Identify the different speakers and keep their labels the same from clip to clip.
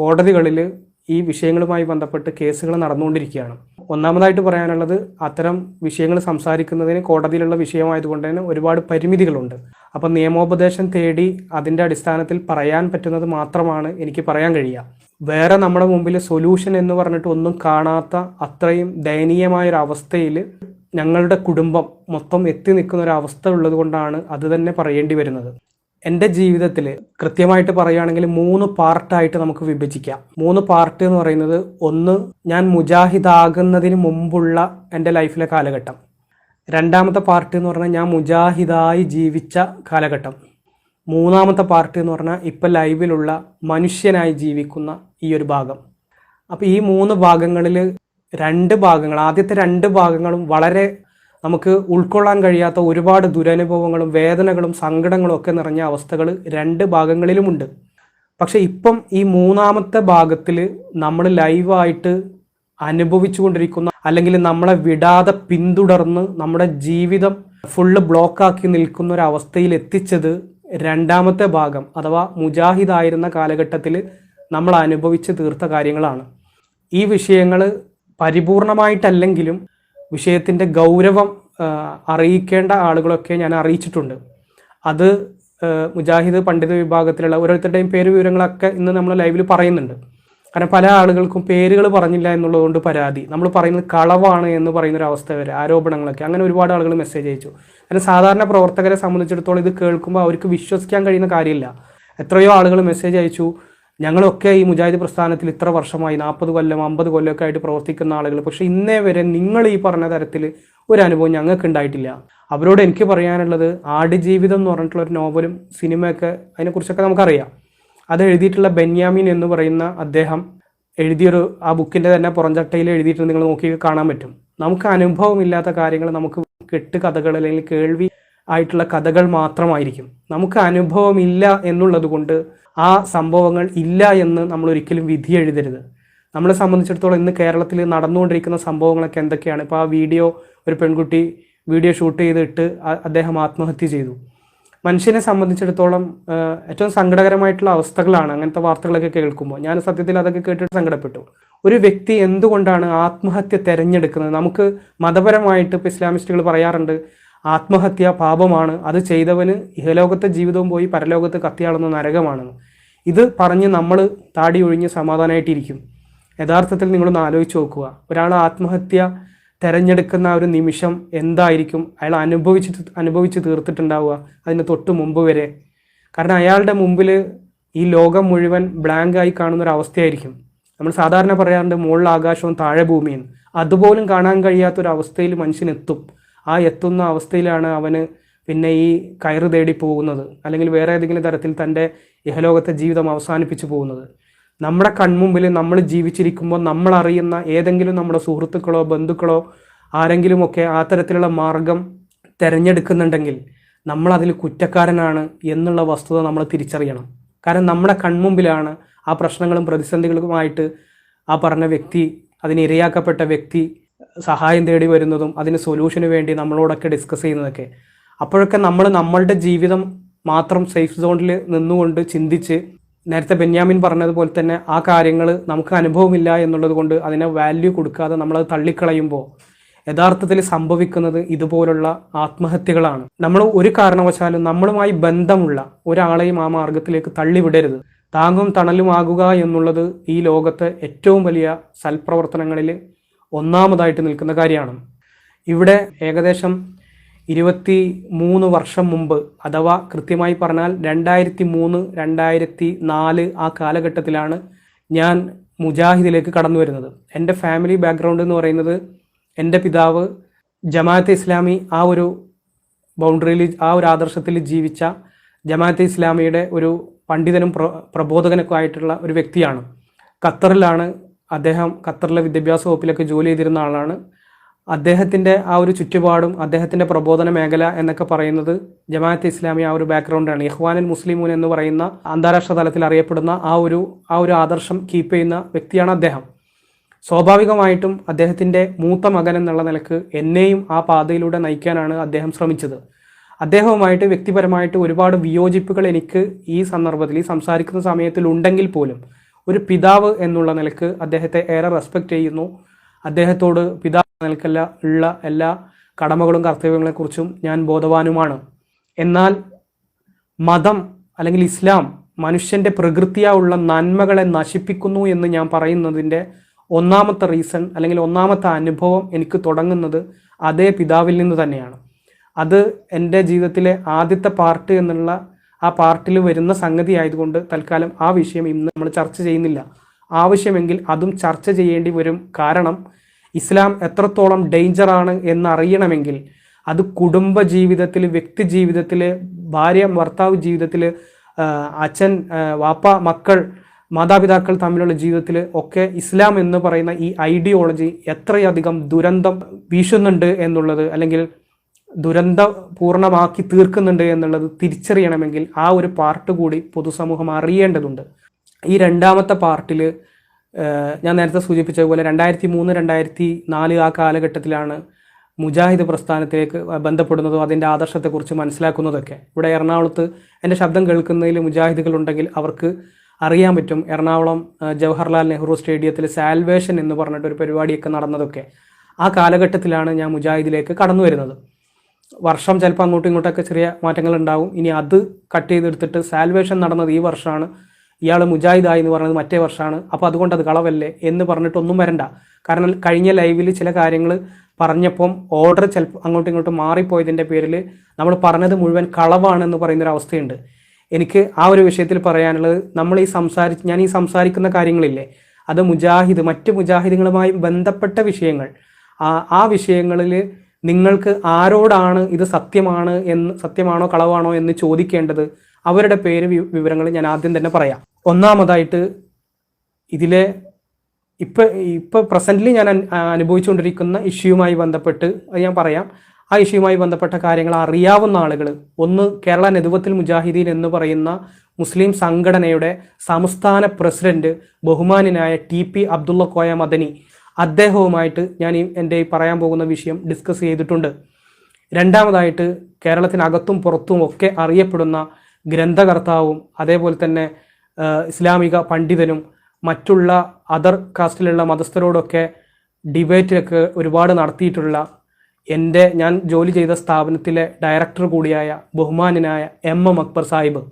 Speaker 1: കോടതികളിൽ ഈ വിഷയങ്ങളുമായി ബന്ധപ്പെട്ട് കേസുകൾ നടന്നുകൊണ്ടിരിക്കുകയാണ്. ഒന്നാമതായിട്ട് പറയാനുള്ളത് അത്തരം വിഷയങ്ങൾ സംസാരിക്കുന്നതിന് കോടതിയിലുള്ള വിഷയമായതുകൊണ്ട് തന്നെ ഒരുപാട് പരിമിതികളുണ്ട്. അപ്പം നിയമോപദേശം തേടി അതിന്റെ അടിസ്ഥാനത്തിൽ പറയാൻ പറ്റുന്നത് മാത്രമാണ് എനിക്ക് പറയാൻ കഴിയുക. വേറെ നമ്മുടെ മുമ്പിൽ സൊല്യൂഷൻ എന്ന് പറഞ്ഞിട്ട് ഒന്നും കാണാത്ത അത്രയും ദയനീയമായ ഒരു അവസ്ഥയിൽ ഞങ്ങളുടെ കുടുംബം മൊത്തം എത്തി നിൽക്കുന്ന ഒരു അവസ്ഥ ഉള്ളത് കൊണ്ടാണ് അത് തന്നെ പറയേണ്ടി വരുന്നത്. എന്റെ ജീവിതത്തിൽ കൃത്യമായിട്ട് പറയുകയാണെങ്കിൽ മൂന്ന് പാർട്ടായിട്ട് നമുക്ക് വിഭജിക്കാം. മൂന്ന് പാർട്ട് എന്ന് പറയുന്നത് ഒന്ന് ഞാൻ മുജാഹിദാകുന്നതിന് മുമ്പുള്ള എന്റെ ലൈഫിലെ കാലഘട്ടം. രണ്ടാമത്തെ പാർട്ട് എന്ന് പറഞ്ഞാൽ ഞാൻ മുജാഹിദായി ജീവിച്ച കാലഘട്ടം. മൂന്നാമത്തെ പാർട്ട് എന്ന് പറഞ്ഞാൽ ഇപ്പം ലൈവിലുള്ള മനുഷ്യനായി ജീവിക്കുന്ന ഈ ഒരു ഭാഗം. അപ്പോൾ ഈ മൂന്ന് ഭാഗങ്ങളിൽ രണ്ട് ഭാഗങ്ങൾ ആദ്യത്തെ രണ്ട് ഭാഗങ്ങളും വളരെ നമുക്ക് ഉൾക്കൊള്ളാൻ കഴിയാത്ത ഒരുപാട് ദുരനുഭവങ്ങളും വേദനകളും സങ്കടങ്ങളും ഒക്കെ നിറഞ്ഞ അവസ്ഥകൾ രണ്ട് ഭാഗങ്ങളിലുമുണ്ട്. പക്ഷെ ഇപ്പം ഈ മൂന്നാമത്തെ ഭാഗത്തിൽ നമ്മൾ ലൈവായിട്ട് അനുഭവിച്ചുകൊണ്ടിരിക്കുന്ന അല്ലെങ്കിൽ നമ്മളെ വിടാതെ പിന്തുടർന്ന് നമ്മുടെ ജീവിതം ഫുള്ള് ബ്ലോക്കാക്കി നിൽക്കുന്ന ഒരു അവസ്ഥയിൽ എത്തിച്ചത് രണ്ടാമത്തെ ഭാഗം അഥവാ മുജാഹിദായിരുന്ന കാലഘട്ടത്തിൽ നമ്മൾ അനുഭവിച്ച് തീർത്ത കാര്യങ്ങളാണ്. ഈ വിഷയങ്ങൾ പരിപൂർണമായിട്ടല്ലെങ്കിലും വിഷയത്തിന്റെ ഗൗരവം അറിയിക്കേണ്ട ആളുകളൊക്കെ ഞാൻ അറിയിച്ചിട്ടുണ്ട്. അത് മുജാഹിദ് പണ്ഡിത വിഭാഗത്തിലുള്ള ഓരോരുത്തരുടെയും പേര് വിവരങ്ങളൊക്കെ ഇന്ന് നമ്മൾ ലൈവിൽ പറയുന്നുണ്ട്. കാരണം പല ആളുകൾക്കും പേരുകൾ പറഞ്ഞില്ല എന്നുള്ളതുകൊണ്ട് പരാതി. നമ്മൾ പറയുന്നത് കളവാണ് എന്ന് പറയുന്ന ഒരു അവസ്ഥ വരെ ആരോപണങ്ങളൊക്കെ. അങ്ങനെ ഒരുപാട് ആളുകൾ മെസ്സേജ് അയച്ചു. കാരണം സാധാരണ പ്രവർത്തകരെ സംബന്ധിച്ചിടത്തോളം ഇത് കേൾക്കുമ്പോൾ അവർക്ക് വിശ്വസിക്കാൻ കഴിയുന്ന കാര്യമില്ല. എത്രയോ ആളുകൾ മെസ്സേജ് അയച്ചു. ഞങ്ങളൊക്കെ ഈ മുജാഹിദ് പ്രസ്ഥാനത്തിൽ ഇത്ര വർഷമായി നാൽപ്പത് കൊല്ലം അമ്പത് കൊല്ലമൊക്കെ ആയിട്ട് പ്രവർത്തിക്കുന്ന ആളുകൾ. പക്ഷേ ഇന്നേ വരെ നിങ്ങൾ ഈ പറഞ്ഞ തരത്തിൽ ഒരു അനുഭവം ഞങ്ങൾക്ക് ഉണ്ടായിട്ടില്ല. അവരോട് എനിക്ക് പറയാനുള്ളത് ആടുജീവിതം എന്ന് പറഞ്ഞിട്ടുള്ള ഒരു നോവലും സിനിമയൊക്കെ അതിനെക്കുറിച്ചൊക്കെ നമുക്കറിയാം. അത് എഴുതിയിട്ടുള്ള ബെന്യാമിൻ എന്ന് പറയുന്ന അദ്ദേഹം എഴുതിയൊരു ആ ബുക്കിന്റെ തന്നെ പുറംചട്ടയിൽ എഴുതിയിട്ട് നിങ്ങൾ നോക്കി കാണാൻ പറ്റും. നമുക്ക് അനുഭവമില്ലാത്ത കാര്യങ്ങൾ നമുക്ക് കെട്ട് കഥകൾ അല്ലെങ്കിൽ കേൾവി ആയിട്ടുള്ള കഥകൾ മാത്രമായിരിക്കും. നമുക്ക് അനുഭവമില്ല എന്നുള്ളത് കൊണ്ട് ആ സംഭവങ്ങൾ ഇല്ല എന്ന് നമ്മൾ ഒരിക്കലും വിധി എഴുതരുത്. നമ്മളെ സംബന്ധിച്ചിടത്തോളം ഇന്ന് കേരളത്തിൽ നടന്നുകൊണ്ടിരിക്കുന്ന സംഭവങ്ങളൊക്കെ എന്തൊക്കെയാണ്? ഇപ്പോൾ ആ വീഡിയോ ഒരു പെൺകുട്ടി വീഡിയോ ഷൂട്ട് ചെയ്തിട്ട് അദ്ദേഹം ആത്മഹത്യ ചെയ്തു. മനുഷ്യനെ സംബന്ധിച്ചിടത്തോളം ഏറ്റവും സങ്കടകരമായിട്ടുള്ള അവസ്ഥകളാണ് അങ്ങനത്തെ വാർത്തകളൊക്കെ കേൾക്കുമ്പോൾ. ഞാൻ സത്യത്തിൽ അതൊക്കെ കേട്ടിട്ട് സങ്കടപ്പെട്ടു. ഒരു വ്യക്തി എന്തുകൊണ്ടാണ് ആത്മഹത്യ തിരഞ്ഞെടുക്കുന്നത്? നമുക്ക് മതപരമായിട്ട് ഇപ്പോൾ ഇസ്ലാമിസ്റ്റുകൾ പറയാറുണ്ട് ആത്മഹത്യ പാപമാണ്. അത് ചെയ്തവന് ഇഹലോകത്തെ ജീവിതവും പോയി പരലോകത്ത് കത്തിയാളുന്ന നരകമാണെന്ന് ഇത് പറഞ്ഞ് നമ്മൾ താടി ഒഴിഞ്ഞ് സമാധാനമായിട്ടിരിക്കും യഥാർത്ഥത്തിൽ നിങ്ങളൊന്ന് ആലോചിച്ച് നോക്കുക. ഒരാൾ ആത്മഹത്യ തിരഞ്ഞെടുക്കുന്ന ഒരു നിമിഷം എന്തായിരിക്കും? അയാൾ അനുഭവിച്ചിട്ട് അനുഭവിച്ച് തീർത്തിട്ടുണ്ടാവുക അതിന് തൊട്ട് മുമ്പ് വരെ. കാരണം അയാളുടെ മുമ്പിൽ ഈ ലോകം മുഴുവൻ ബ്ലാങ്ക് ആയി കാണുന്ന ഒരു അവസ്ഥയായിരിക്കും. നമ്മൾ സാധാരണ പറയാറുണ്ട് മുകളിൽ ആകാശവും താഴെ ഭൂമിയും. അതുപോലും കാണാൻ കഴിയാത്ത ഒരു അവസ്ഥയിൽ മനുഷ്യനെത്തും ആ എത്തുന്ന അവസ്ഥയിലാണ് അവന് പിന്നെ ഈ കയറ് തേടി പോകുന്നത്. അല്ലെങ്കിൽ വേറെ ഏതെങ്കിലും തരത്തിൽ തന്റെ ഇഹലോകത്തെ ജീവിതം അവസാനിപ്പിച്ചു പോകുന്നത്. നമ്മുടെ കൺമുമ്പിൽ നമ്മൾ ജീവിച്ചിരിക്കുമ്പോൾ നമ്മൾ അറിയുന്ന ഏതെങ്കിലും നമ്മുടെ സുഹൃത്തുക്കളോ ബന്ധുക്കളോ ആരെങ്കിലുമൊക്കെ ആ തരത്തിലുള്ള മാർഗം തിരഞ്ഞെടുക്കുന്നുണ്ടെങ്കിൽ നമ്മൾ അതിൽ കുറ്റക്കാരനാണ് എന്നുള്ള വസ്തുത നമ്മൾ തിരിച്ചറിയണം. കാരണം നമ്മുടെ കൺമുമ്പിലാണ് ആ പ്രശ്നങ്ങളും പ്രതിസന്ധികളുമായിട്ട് ആ പറഞ്ഞ വ്യക്തി അതിന് ഇരയാക്കപ്പെട്ട വ്യക്തി സഹായം തേടി വരുന്നതും അതിന് സൊല്യൂഷന് വേണ്ടി നമ്മളോടൊക്കെ ഡിസ്കസ് ചെയ്യുന്നതൊക്കെ. അപ്പോഴൊക്കെ നമ്മൾ നമ്മളുടെ ജീവിതം മാത്രം സേഫ് സോണിൽ നിന്നുകൊണ്ട് ചിന്തിച്ച് നേരത്തെ ബെന്യാമിൻ പറഞ്ഞതുപോലെ തന്നെ ആ കാര്യങ്ങൾ നമുക്ക് അനുഭവമില്ല എന്നുള്ളത് കൊണ്ട് അതിനെ വാല്യൂ കൊടുക്കാതെ നമ്മളത് തള്ളിക്കളയുമ്പോൾ യഥാർത്ഥത്തിൽ സംഭവിക്കുന്നത് ഇതുപോലുള്ള ആത്മഹത്യകളാണ്. നമ്മൾ ഒരു കാരണവശാലും നമ്മളുമായി ബന്ധമുള്ള ഒരാളെയും ആ മാർഗത്തിലേക്ക് തള്ളിവിടരുത്. താങ്ങും തണലുമാകുക എന്നുള്ളത് ഈ ലോകത്തെ ഏറ്റവും വലിയ സൽപ്രവർത്തനങ്ങളിൽ ഒന്നാമതായിട്ട് നിൽക്കുന്ന കാര്യമാണ്. ഇവിടെ ഏകദേശം ഇരുപത്തി മൂന്ന് വർഷം മുമ്പ് അഥവാ കൃത്യമായി പറഞ്ഞാൽ രണ്ടായിരത്തി മൂന്ന് രണ്ടായിരത്തി നാല് ആ കാലഘട്ടത്തിലാണ് ഞാൻ മുജാഹിദിലേക്ക് കടന്നു വരുന്നത്. എന്റെ ഫാമിലി ബാക്ക്ഗ്രൗണ്ട് എന്ന് പറയുന്നത് എന്റെ പിതാവ് ജമാഅത്തെ ഇസ്ലാമി ആ ഒരു ബൗണ്ടറിയിൽ ആ ഒരു ആദർശത്തിൽ ജീവിച്ച ജമാഅത്തെ ഇസ്ലാമിയുടെ ഒരു പണ്ഡിതനും പ്ര പ്രബോധകനൊക്കെ ആയിട്ടുള്ള ഒരു വ്യക്തിയാണ്. ഖത്തറിലാണ് അദ്ദേഹം ഖത്തറിലെ വിദ്യാഭ്യാസ വകുപ്പിലൊക്കെ ജോലി ചെയ്തിരുന്ന ആളാണ്. അദ്ദേഹത്തിന്റെ ആ ഒരു ചുറ്റുപാടും അദ്ദേഹത്തിന്റെ പ്രബോധന മേഖല എന്നൊക്കെ പറയുന്നത് ജമാഅത്ത് ഇസ്ലാമി ആ ഒരു ബാക്ക്ഗ്രൗണ്ടാണ് ഇഹ്വാനുൽ മുസ്ലിമൂൻ എന്ന് പറയുന്ന അന്താരാഷ്ട്ര തലത്തിൽ അറിയപ്പെടുന്ന ആ ഒരു ആ ഒരു ആദർശം കീപ്പ് ചെയ്യുന്ന വ്യക്തിയാണ് അദ്ദേഹം. സ്വാഭാവികമായിട്ടും അദ്ദേഹത്തിന്റെ മൂത്ത മകൻ എന്നുള്ള നിലയ്ക്ക് എന്നെയും ആ പാതയിലൂടെ നയിക്കാനാണ് അദ്ദേഹം ശ്രമിച്ചത്. അദ്ദേഹവുമായിട്ട് വ്യക്തിപരമായിട്ട് ഒരുപാട് വിയോജിപ്പുകൾ എനിക്ക് ഈ സന്ദർഭത്തിൽ ഈ സംസാരിക്കുന്ന സമയത്തിൽ ഉണ്ടെങ്കിൽ പോലും ഒരു പിതാവ് എന്നുള്ള നിലയ്ക്ക് അദ്ദേഹത്തെ ഏറെ റെസ്പെക്റ്റ് ചെയ്യുന്നു. അദ്ദേഹത്തോട് പിതാവ് നിലക്കല്ല ഉള്ള എല്ലാ കടമകളും കർത്തവ്യങ്ങളെക്കുറിച്ചും ഞാൻ ബോധവാനുമാണ്. എന്നാൽ മതം അല്ലെങ്കിൽ ഇസ്ലാം മനുഷ്യന്റെ പ്രകൃതിയായുള്ള നന്മകളെ നശിപ്പിക്കുന്നു എന്ന് ഞാൻ പറയുന്നതിന്റെ ഒന്നാമത്തെ റീസൺ അല്ലെങ്കിൽ ഒന്നാമത്തെ അനുഭവം എനിക്ക് തുടങ്ങുന്നത് അതേ പിതാവിൽ നിന്ന് തന്നെയാണ്. അത് എന്റെ ജീവിതത്തിലെ ആദ്യത്തെ പാർട്ട് എന്നുള്ള ആ പാർട്ടിൽ വരുന്ന സംഗതി ആയതുകൊണ്ട് തൽക്കാലം ആ വിഷയം ഇന്ന് നമ്മൾ ചർച്ച ചെയ്യുന്നില്ല. ആവശ്യമെങ്കിൽ അതും ചർച്ച ചെയ്യേണ്ടി വരും. കാരണം ഇസ്ലാം എത്രത്തോളം ഡേഞ്ചറാണ് എന്നറിയണമെങ്കിൽ അത് കുടുംബ ജീവിതത്തിൽ വ്യക്തി ജീവിതത്തിൽ ഭാര്യ ഭർത്താവ് ജീവിതത്തിൽ അച്ഛൻ വാപ്പ മക്കൾ മാതാപിതാക്കൾ തമ്മിലുള്ള ജീവിതത്തിൽ ഒക്കെ ഇസ്ലാം എന്ന് പറയുന്ന ഈ ഐഡിയോളജി എത്രയധികം ദുരന്തം വീശുന്നുണ്ട് എന്നുള്ളത് അല്ലെങ്കിൽ ദുരന്ത പൂർണമാക്കി തീർക്കുന്നുണ്ട് എന്നുള്ളത് തിരിച്ചറിയണമെങ്കിൽ ആ ഒരു പാർട്ട് കൂടി പൊതുസമൂഹം അറിയേണ്ടതുണ്ട്. ഈ രണ്ടാമത്തെ പാർട്ടിൽ ഞാൻ നേരത്തെ സൂചിപ്പിച്ചതുപോലെ രണ്ടായിരത്തി മൂന്ന് രണ്ടായിരത്തി നാല് ആ കാലഘട്ടത്തിലാണ് മുജാഹിദ് പ്രസ്ഥാനത്തിലേക്ക് ബന്ധപ്പെടുന്നതും അതിന്റെ ആദർശത്തെക്കുറിച്ച് മനസ്സിലാക്കുന്നതൊക്കെ. ഇവിടെ എറണാകുളത്ത് എന്റെ ശബ്ദം കേൾക്കുന്നതിൽ മുജാഹിദുകൾ ഉണ്ടെങ്കിൽ അവർക്ക് അറിയാൻ പറ്റും. എറണാകുളം ജവഹർലാൽ നെഹ്റു സ്റ്റേഡിയത്തിൽ സാൽവേഷൻ എന്ന് പറഞ്ഞിട്ട് ഒരു പരിപാടിയൊക്കെ നടന്നതൊക്കെ ആ കാലഘട്ടത്തിലാണ് ഞാൻ മുജാഹിദിലേക്ക് കടന്നു വരുന്നത് വർഷം ചിലപ്പോൾ അങ്ങോട്ടും ഇങ്ങോട്ടൊക്കെ ചെറിയ മാറ്റങ്ങൾ ഉണ്ടാവും ഇനി അത് കട്ട് ചെയ്തെടുത്തിട്ട് സാൽവേഷൻ നടന്നത് ഈ വർഷമാണ്. ഇയാൾ മുജാഹിദായി എന്ന് പറയുന്നത് മറ്റേ വർഷമാണ്. അപ്പോൾ അതുകൊണ്ട് അത് കളവല്ലേ എന്ന് പറഞ്ഞിട്ടൊന്നും വരണ്ട. കാരണം കഴിഞ്ഞ ലൈവിൽ ചില കാര്യങ്ങൾ പറഞ്ഞപ്പം ഓർഡർ ചിലപ്പോൾ അങ്ങോട്ടും ഇങ്ങോട്ടും മാറിപ്പോയതിന്റെ പേരിൽ നമ്മൾ പറഞ്ഞത് മുഴുവൻ കളവാണെന്ന് പറയുന്നൊരു അവസ്ഥയുണ്ട് എനിക്ക് ആ ഒരു വിഷയത്തിൽ പറയാനുള്ളത് നമ്മൾ ഈ സംസാരി ഞാൻ ഈ സംസാരിക്കുന്ന കാര്യങ്ങളില്ലേ അത് മുജാഹിദ് മറ്റ് മുജാഹിദുകളുമായി ബന്ധപ്പെട്ട വിഷയങ്ങൾ ആ വിഷയങ്ങളിൽ നിങ്ങൾക്ക് ആരോടാണ് ഇത് സത്യമാണ് എന്ന് സത്യമാണോ കളവാണോ എന്ന് ചോദിക്കേണ്ടത് അവരുടെ പേര് വിവരങ്ങൾ ഞാൻ ആദ്യം തന്നെ പറയാം. ഒന്നാമതായിട്ട് ഇതിലെ ഇപ്പം ഇപ്പം പ്രസന്റ്ലി ഞാൻ അനുഭവിച്ചുകൊണ്ടിരിക്കുന്ന ഇഷ്യൂമായി ബന്ധപ്പെട്ട് ഞാൻ പറയാം. ആ ഇഷ്യൂമായി ബന്ധപ്പെട്ട കാര്യങ്ങൾ അറിയാവുന്ന ആളുകൾ ഒന്ന് കേരള നെതുവത്തിൽ മുജാഹിദീൻ എന്ന് പറയുന്ന മുസ്ലിം സംഘടനയുടെ സംസ്ഥാന പ്രസിഡന്റ് ബഹുമാനായ ടി പി അബ്ദുള്ള കോയ മദനി. അദ്ദേഹവുമായിട്ട് ഞാൻ ഈ എന്റെ പറയാൻ പോകുന്ന വിഷയം ഡിസ്കസ് ചെയ്തിട്ടുണ്ട്. രണ്ടാമതായിട്ട് കേരളത്തിനകത്തും പുറത്തും ഒക്കെ അറിയപ്പെടുന്ന ഗ്രന്ഥകർത്താവും അതേപോലെ തന്നെ ഇസ്ലാമിക പണ്ഡിതനും മറ്റുള്ള അതർ കാസ്റ്റിലുള്ള മതസ്ഥരോടൊക്കെ ഡിബേറ്റിലൊക്കെ ഒരുപാട് നടത്തിയിട്ടുള്ള എന്റെ ഞാൻ ജോലി ചെയ്ത സ്ഥാപനത്തിലെ ഡയറക്ടർ കൂടിയായ ബഹുമാനനായ എം എം അക്ബർ സാഹിബ്.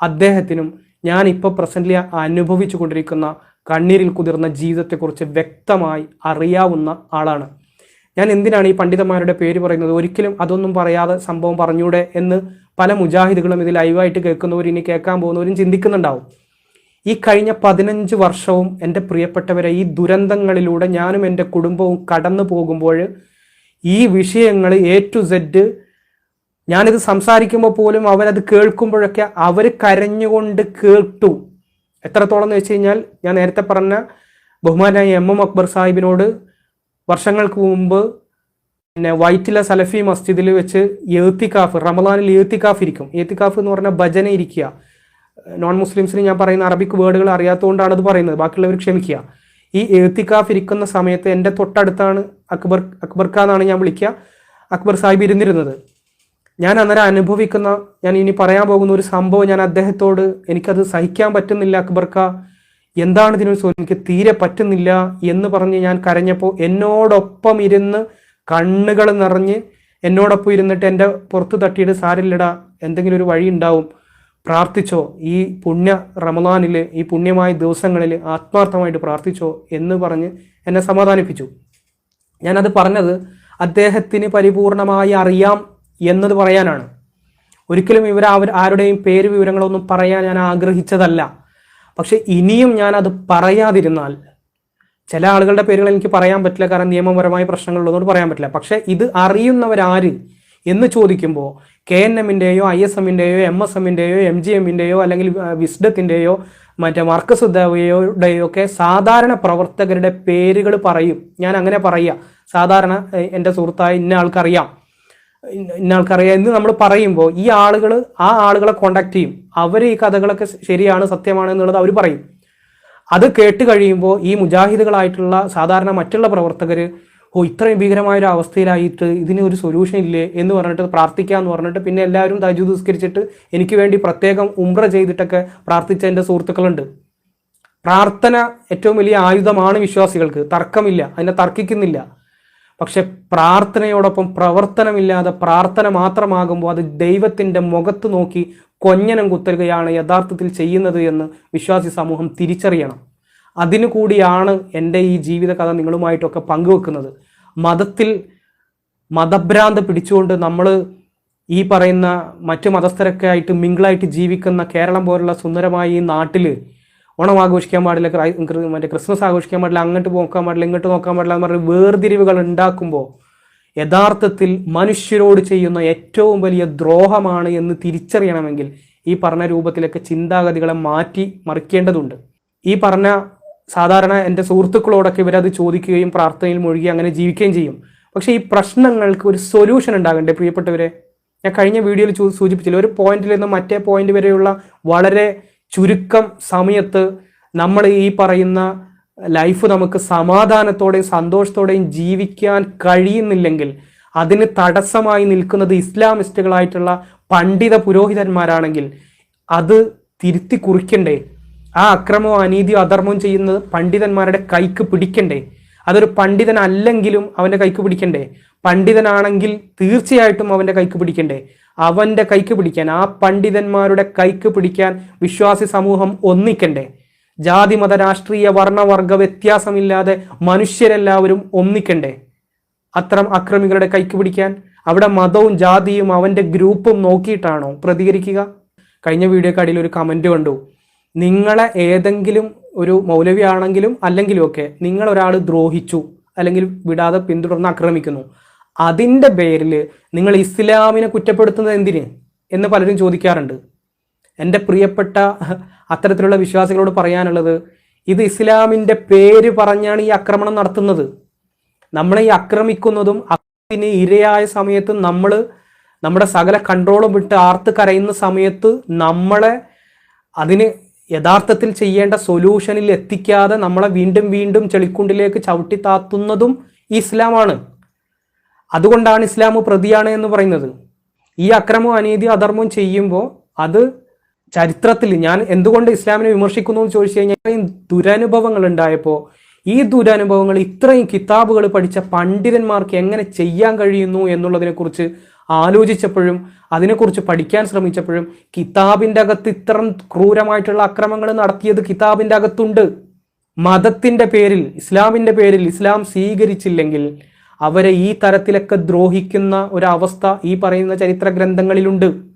Speaker 1: അദ്ദേഹത്തിനും ഞാൻ ഇപ്പോൾ പ്രസന്റ്ലി അനുഭവിച്ചു കൊണ്ടിരിക്കുന്ന കണ്ണീരിൽ കുതിർന്ന ജീവിതത്തെക്കുറിച്ച് വ്യക്തമായി അറിയാവുന്ന ആളാണ്. ഞാൻ എന്തിനാണ് ഈ പണ്ഡിതന്മാരുടെ പേര് പറയുന്നത്? ഒരിക്കലും അതൊന്നും പറയാതെ സംഭവം പറഞ്ഞൂടെ എന്ന് പല മുജാഹിദുകളും ഇത് ലൈവായിട്ട് കേൾക്കുന്നവരും ഇനി കേൾക്കാൻ പോകുന്നവരും ചിന്തിക്കുന്നുണ്ടാവും. ഈ കഴിഞ്ഞ പതിനഞ്ച് വർഷവും എന്റെ പ്രിയപ്പെട്ടവരെ ഈ ദുരന്തങ്ങളിലൂടെ ഞാനും എന്റെ കുടുംബവും കടന്നു പോകുമ്പോൾ ഈ വിഷയങ്ങൾ എ ടു സെഡ് ഞാനിത് സംസാരിക്കുമ്പോൾ പോലും അവരത് കേൾക്കുമ്പോഴൊക്കെ അവർ കരഞ്ഞുകൊണ്ട് കേട്ടു. എത്രത്തോളം എന്ന് വെച്ച് കഴിഞ്ഞാൽ ഞാൻ നേരത്തെ പറഞ്ഞ ബഹുമാനായ എം എം അക്ബർ സാഹിബിനോട് വർഷങ്ങൾക്ക് മുമ്പ് പിന്നെ വൈറ്റില സലഫി മസ്ജിദിൽ വെച്ച് ഏത്തിക്കാഫ് റമദാനിൽ ഏത്തിക്കാഫ് ഇരിക്കും. ഏത്തിക്കാഫ് എന്ന് പറഞ്ഞാൽ ഭജന ഇരിക്കുക. നോൺ മുസ്ലിംസിന് ഞാൻ പറയുന്ന അറബിക് വേർഡുകൾ അറിയാത്തതുകൊണ്ടാണ് അത് പറയുന്നത്. ബാക്കിയുള്ളവർ ക്ഷമിക്കുക. ഈ ഏത്തിക്കാഫ് ഇരിക്കുന്ന സമയത്ത് എന്റെ തൊട്ടടുത്താണ് അക്ബർ അക്ബർ ഖാൻ എന്നാണ് ഞാൻ വിളിക്കുക. അക്ബർ സാഹിബ് ഇരുന്നിരുന്നത്. ഞാൻ അന്നേരം അനുഭവിക്കുന്ന ഞാൻ ഇനി പറയാൻ പോകുന്ന ഒരു സംഭവം ഞാൻ അദ്ദേഹത്തോട് എനിക്കത് സഹിക്കാൻ പറ്റുന്നില്ല അക്ബർക്ക. എന്താണ് ഇതിനൊരു സോ എനിക്ക് തീരെ പറ്റുന്നില്ല എന്ന് പറഞ്ഞ് ഞാൻ കരഞ്ഞപ്പോൾ എന്നോടൊപ്പം ഇരുന്ന് കണ്ണുകൾ നിറഞ്ഞ് എന്നോടൊപ്പം ഇരുന്നിട്ട് എന്റെ പുറത്ത് തട്ടിയിട്ട് സാരില്ലടാ എന്തെങ്കിലും ഒരു വഴി ഉണ്ടാവും. പ്രാർത്ഥിച്ചോ ഈ പുണ്യ റമദാനിൽ ഈ പുണ്യമായ ദിവസങ്ങളിൽ ആത്മാർത്ഥമായിട്ട് പ്രാർത്ഥിച്ചോ എന്ന് പറഞ്ഞ് എന്നെ സമാധാനിപ്പിച്ചു. ഞാനത് പറഞ്ഞത് അദ്ദേഹത്തിന് പരിപൂർണമായി അറിയാം എന്നത് പറയാനാണ്. ഒരിക്കലും ഇവർ ആരുടെയും പേര് വിവരങ്ങളൊന്നും പറയാൻ ഞാൻ ആഗ്രഹിച്ചതല്ല. പക്ഷെ ഇനിയും ഞാൻ അത് പറയാതിരുന്നാൽ ചില ആളുകളുടെ പേരുകൾ എനിക്ക് പറയാൻ പറ്റില്ല. കാരണം നിയമപരമായ പ്രശ്നങ്ങളുള്ളതുകൊണ്ട് പറയാൻ പറ്റില്ല. പക്ഷെ ഇത് അറിയുന്നവരാര് എന്ന് ചോദിക്കുമ്പോൾ കെ എൻ എമ്മിന്റെയോ ഐ എസ് എമ്മിന്റെയോ എം എസ് എമ്മിന്റെയോ എം ജി എമ്മിന്റെയോ അല്ലെങ്കിൽ വിസ്ഡത്തിന്റെയോ മറ്റേ മാർക്കസ് ഉദ്യോഗയുടെയോ ഒക്കെ സാധാരണ പ്രവർത്തകരുടെ പേരുകൾ പറയും. ഞാൻ അങ്ങനെ പറയുക സാധാരണ എന്റെ സുഹൃത്തായ ഇന്ന ആൾക്കറിയാം. ഇന്ന- ആൾക്കറിയാം എന്ന് നമ്മൾ പറയുമ്പോൾ ഈ ആളുകൾ ആ ആളുകളെ കോണ്ടാക്ട് ചെയ്യും. അവർ ഈ കഥകളൊക്കെ ശരിയാണ് സത്യമാണ് എന്നുള്ളത് അവർ പറയും. അത് കേട്ട് കഴിയുമ്പോൾ ഈ മുജാഹിദുകളായിട്ടുള്ള സാധാരണ മറ്റുള്ള പ്രവർത്തകർ ഓ ഇത്രയും ഭീകരമായ ഒരു അവസ്ഥയിലായിട്ട് ഇതിന് ഒരു സൊല്യൂഷൻ ഇല്ലേ? എന്ന് പറഞ്ഞിട്ട് പ്രാർത്ഥിക്കുക എന്ന് പറഞ്ഞിട്ട് പിന്നെ എല്ലാവരും തജു നിസ്കരിച്ചിട്ട് എനിക്ക് വേണ്ടി പ്രത്യേകം ഉംറ ചെയ്തിട്ടൊക്കെ പ്രാർത്ഥിച്ച എന്റെ സുഹൃത്തുക്കളുണ്ട്. പ്രാർത്ഥന ഏറ്റവും വലിയ ആയുധമാണ് വിശ്വാസികൾക്ക്. തർക്കമില്ല. അതിനെ തർക്കിക്കുന്നില്ല. പക്ഷെ പ്രാർത്ഥനയോടൊപ്പം പ്രവർത്തനമില്ലാതെ പ്രാർത്ഥന മാത്രമാകുമ്പോൾ അത് ദൈവത്തിന്റെ മുഖത്ത് നോക്കി കൊഞ്ഞനം കുത്തരുകയാണ് യഥാർത്ഥത്തിൽ ചെയ്യുന്നത് എന്ന് വിശ്വാസി സമൂഹം തിരിച്ചറിയണം. അതിനു കൂടിയാണ് എന്റെ ഈ ജീവിതകഥ നിങ്ങളുമായിട്ടൊക്കെ പങ്കുവെക്കുന്നത്. മതത്തിൽ മതഭ്രാന്ത് പിടിച്ചുകൊണ്ട് നമ്മൾ ഈ പറയുന്ന മറ്റു മതസ്ഥരൊക്കെ ആയിട്ട് മിങ്കിളായിട്ട് ജീവിക്കുന്ന കേരളം പോലുള്ള സുന്ദരമായ ഈ നാട്ടിൽ ഓണം ആഘോഷിക്കാൻ പാടില്ല മറ്റേ ക്രിസ്മസ് ആഘോഷിക്കാൻ പാടില്ല അങ്ങോട്ട് നോക്കാൻ പാടില്ല ഇങ്ങോട്ട് നോക്കാൻ പാടില്ല എന്ന് പറഞ്ഞ് വേർതിരിവുകൾ ഉണ്ടാക്കുമ്പോൾ യഥാർത്ഥത്തിൽ മനുഷ്യരോട് ചെയ്യുന്ന ഏറ്റവും വലിയ ദ്രോഹമാണ് എന്ന് തിരിച്ചറിയണമെങ്കിൽ ഈ പറഞ്ഞ രൂപത്തിലൊക്കെ ചിന്താഗതികളെ മാറ്റി മറിക്കേണ്ടതുണ്ട്. ഈ പറഞ്ഞ സാധാരണ എന്റെ സുഹൃത്തുക്കളോടൊക്കെ ഇവരത് ചോദിക്കുകയും പ്രാർത്ഥനയിൽ മുഴുകി അങ്ങനെ ജീവിക്കുകയും ചെയ്യും. പക്ഷേ ഈ പ്രശ്നങ്ങൾക്ക് ഒരു സൊല്യൂഷൻ ഉണ്ടാകണ്ടേ? പ്രിയപ്പെട്ടവരെ ഞാൻ കഴിഞ്ഞ വീഡിയോയിൽ സൂചിപ്പിച്ചില്ല ഒരു പോയിന്റിൽ നിന്ന് മറ്റേ പോയിന്റ് വരെയുള്ള വളരെ ചുരുക്കം സമയത്ത് നമ്മൾ ഈ പറയുന്ന ലൈഫ് നമുക്ക് സമാധാനത്തോടെയും സന്തോഷത്തോടെയും ജീവിക്കാൻ കഴിയുന്നില്ലെങ്കിൽ അതിന് തടസ്സമായി നിൽക്കുന്നത് ഇസ്ലാമിസ്റ്റുകളായിട്ടുള്ള പണ്ഡിത പുരോഹിതന്മാരാണെങ്കിൽ അത് തിരുത്തി കുറിക്കണ്ടേ? ആ അക്രമവും അനീതിയോ അധർമ്മവും ചെയ്യുന്നത് പണ്ഡിതന്മാരുടെ കൈക്ക് പിടിക്കണ്ടേ? അതൊരു പണ്ഡിതനല്ലെങ്കിലും അവന്റെ കൈക്ക് പിടിക്കണ്ടേ? പണ്ഡിതനാണെങ്കിൽ തീർച്ചയായിട്ടും അവന്റെ കൈക്ക് പിടിക്കണ്ടേ? അവന്റെ കൈക്ക് പിടിക്കാൻ ആ പണ്ഡിതന്മാരുടെ കൈക്ക് പിടിക്കാൻ വിശ്വാസി സമൂഹം ഒന്നിക്കണ്ടേ? ജാതി മത രാഷ്ട്രീയ വർണവർഗ വ്യത്യാസമില്ലാതെ മനുഷ്യരെല്ലാവരും ഒന്നിക്കണ്ടേ? അത്തരം അക്രമികളുടെ കൈക്ക് പിടിക്കാൻ അവിടെ മതവും ജാതിയും അവന്റെ ഗ്രൂപ്പും നോക്കിയിട്ടാണോ പ്രതികരിക്കുക? കഴിഞ്ഞ വീഡിയോ അടിയിൽ ഒരു കമന്റ് കണ്ടു. നിങ്ങളെ ഏതെങ്കിലും ഒരു മൗലവി ആണെങ്കിലും അല്ലെങ്കിലും ഒക്കെ നിങ്ങളൊരാൾ ദ്രോഹിച്ചു അല്ലെങ്കിൽ വിടാതെ പിന്തുടർന്ന് ആക്രമിക്കുന്നു. അതിന്റെ പേരിൽ നിങ്ങൾ ഇസ്ലാമിനെ കുറ്റപ്പെടുത്തുന്നത് എന്തിന് എന്ന് പലരും ചോദിക്കാറുണ്ട്. എന്റെ പ്രിയപ്പെട്ട അത്തരത്തിലുള്ള വിശ്വാസികളോട് പറയാനുള്ളത് ഇത് ഇസ്ലാമിന്റെ പേര് പറഞ്ഞാണ് ഈ ആക്രമണം നടത്തുന്നത്. നമ്മളെ ഈ ആക്രമിക്കുന്നതും അതിന് ഇരയായ സമയത്ത് നമ്മൾ നമ്മുടെ സകല കൺട്രോളും വിട്ട് ആർത്ത് കരയുന്ന സമയത്ത് നമ്മളെ അതിന് യഥാർത്ഥത്തിൽ ചെയ്യേണ്ട സൊല്യൂഷനിൽ എത്തിക്കാതെ നമ്മളെ വീണ്ടും വീണ്ടും ചെളിക്കുണ്ടിലേക്ക് ചവിട്ടി താത്തുന്നതും ഇസ്ലാമാണ്. അതുകൊണ്ടാണ് ഇസ്ലാം പ്രതിയാണ് എന്ന് പറയുന്നത്. ഈ അക്രമവും അനീതി അധർമ്മവും ചെയ്യുമ്പോൾ അത് ചരിത്രത്തിൽ ഞാൻ എന്തുകൊണ്ട് ഇസ്ലാമിനെ വിമർശിക്കുന്നു എന്ന് ചോദിച്ചു കഴിഞ്ഞാൽ ദുരനുഭവങ്ങൾ ഉണ്ടായപ്പോൾ ഈ ദുരനുഭവങ്ങൾ ഇത്രയും കിതാബുകൾ പഠിച്ച പണ്ഡിതന്മാർക്ക് എങ്ങനെ ചെയ്യാൻ കഴിയുന്നു എന്നുള്ളതിനെക്കുറിച്ച് ആലോചിച്ചപ്പോഴും അതിനെക്കുറിച്ച് പഠിക്കാൻ ശ്രമിച്ചപ്പോഴും കിതാബിന്റെ അകത്ത് ഇത്തരം ക്രൂരമായിട്ടുള്ള അക്രമങ്ങൾ നടത്തിയത് കിതാബിന്റെ അകത്തുണ്ട്. മതത്തിന്റെ പേരിൽ ഇസ്ലാമിന്റെ പേരിൽ ഇസ്ലാം സ്വീകരിച്ചില്ലെങ്കിൽ അവരെ ഈ തരത്തിലൊക്കെ ദ്രോഹിക്കുന്ന ഒരവസ്ഥ ഈ പറയുന്ന ചരിത്ര ഗ്രന്ഥങ്ങളിലുണ്ട്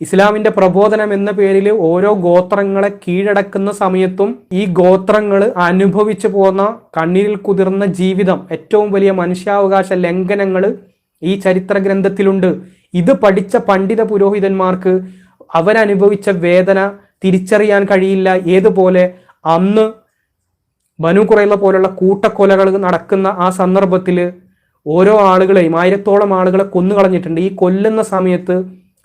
Speaker 1: ഇസ്ലാമിന്റെ പ്രബോധനം എന്ന പേരിൽ ഓരോ ഗോത്രങ്ങളെ കീഴടക്കുന്ന സമയത്തും ഈ ഗോത്രങ്ങൾ അനുഭവിച്ചു പോന്ന കണ്ണീരിൽ കുതിർന്ന ജീവിതം ഏറ്റവും വലിയ മനുഷ്യാവകാശ ലംഘനങ്ങൾ ഈ ചരിത്ര ഗ്രന്ഥത്തിലുണ്ട് ഇത് പഠിച്ച പണ്ഡിത പുരോഹിതന്മാർക്ക് അവരനുഭവിച്ച വേദന തിരിച്ചറിയാൻ കഴിയില്ല. ഏതുപോലെ? അന്ന് ബനു കുറയുള്ള പോലുള്ള കൂട്ടക്കൊലകൾ നടക്കുന്ന ആ സന്ദർഭത്തിൽ ഓരോ ആളുകളെയും ആയിരത്തോളം ആളുകളെ കൊന്നു കളഞ്ഞിട്ടുണ്ട്. ഈ കൊല്ലുന്ന സമയത്ത്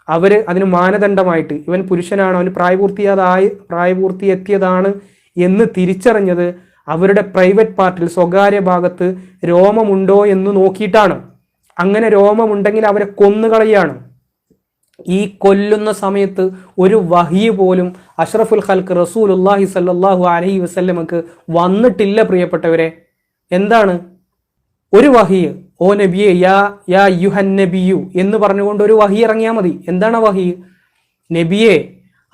Speaker 1: അവർ അതിന് മാനദണ്ഡമായിട്ട് ഇവൻ പുരുഷനാണ് അവന് പ്രായപൂർത്തിയാതായി പ്രായപൂർത്തി എത്തിയതാണ് എന്ന് തിരിച്ചറിഞ്ഞത് അവരുടെ പ്രൈവറ്റ് പാർട്ടിൽ സ്വകാര്യ ഭാഗത്ത് രോമമുണ്ടോ എന്ന് നോക്കിയിട്ടാണ്. അങ്ങനെ രോമമുണ്ടെങ്കിൽ അവരെ കൊന്നുകളയാണ് ഈ കൊല്ലുന്ന സമയത്ത് ഒരു വഹിയ പോലും അഷ്റഫുൽ ഖൽക്ക് അള്ളാഹി സല്ലാഹു അലഹി വസ്ല്ലമക്ക് വന്നിട്ടില്ല പ്രിയപ്പെട്ടവരെ. എന്താണ്? ഒരു വഹിയ് ഓ നബിയെ യാ യാ യുഹൻ നബിയു എന്ന് പറഞ്ഞുകൊണ്ട് ഒരു വഹി ഇറങ്ങിയാൽ മതി. എന്താണ് വഹി? നബിയെ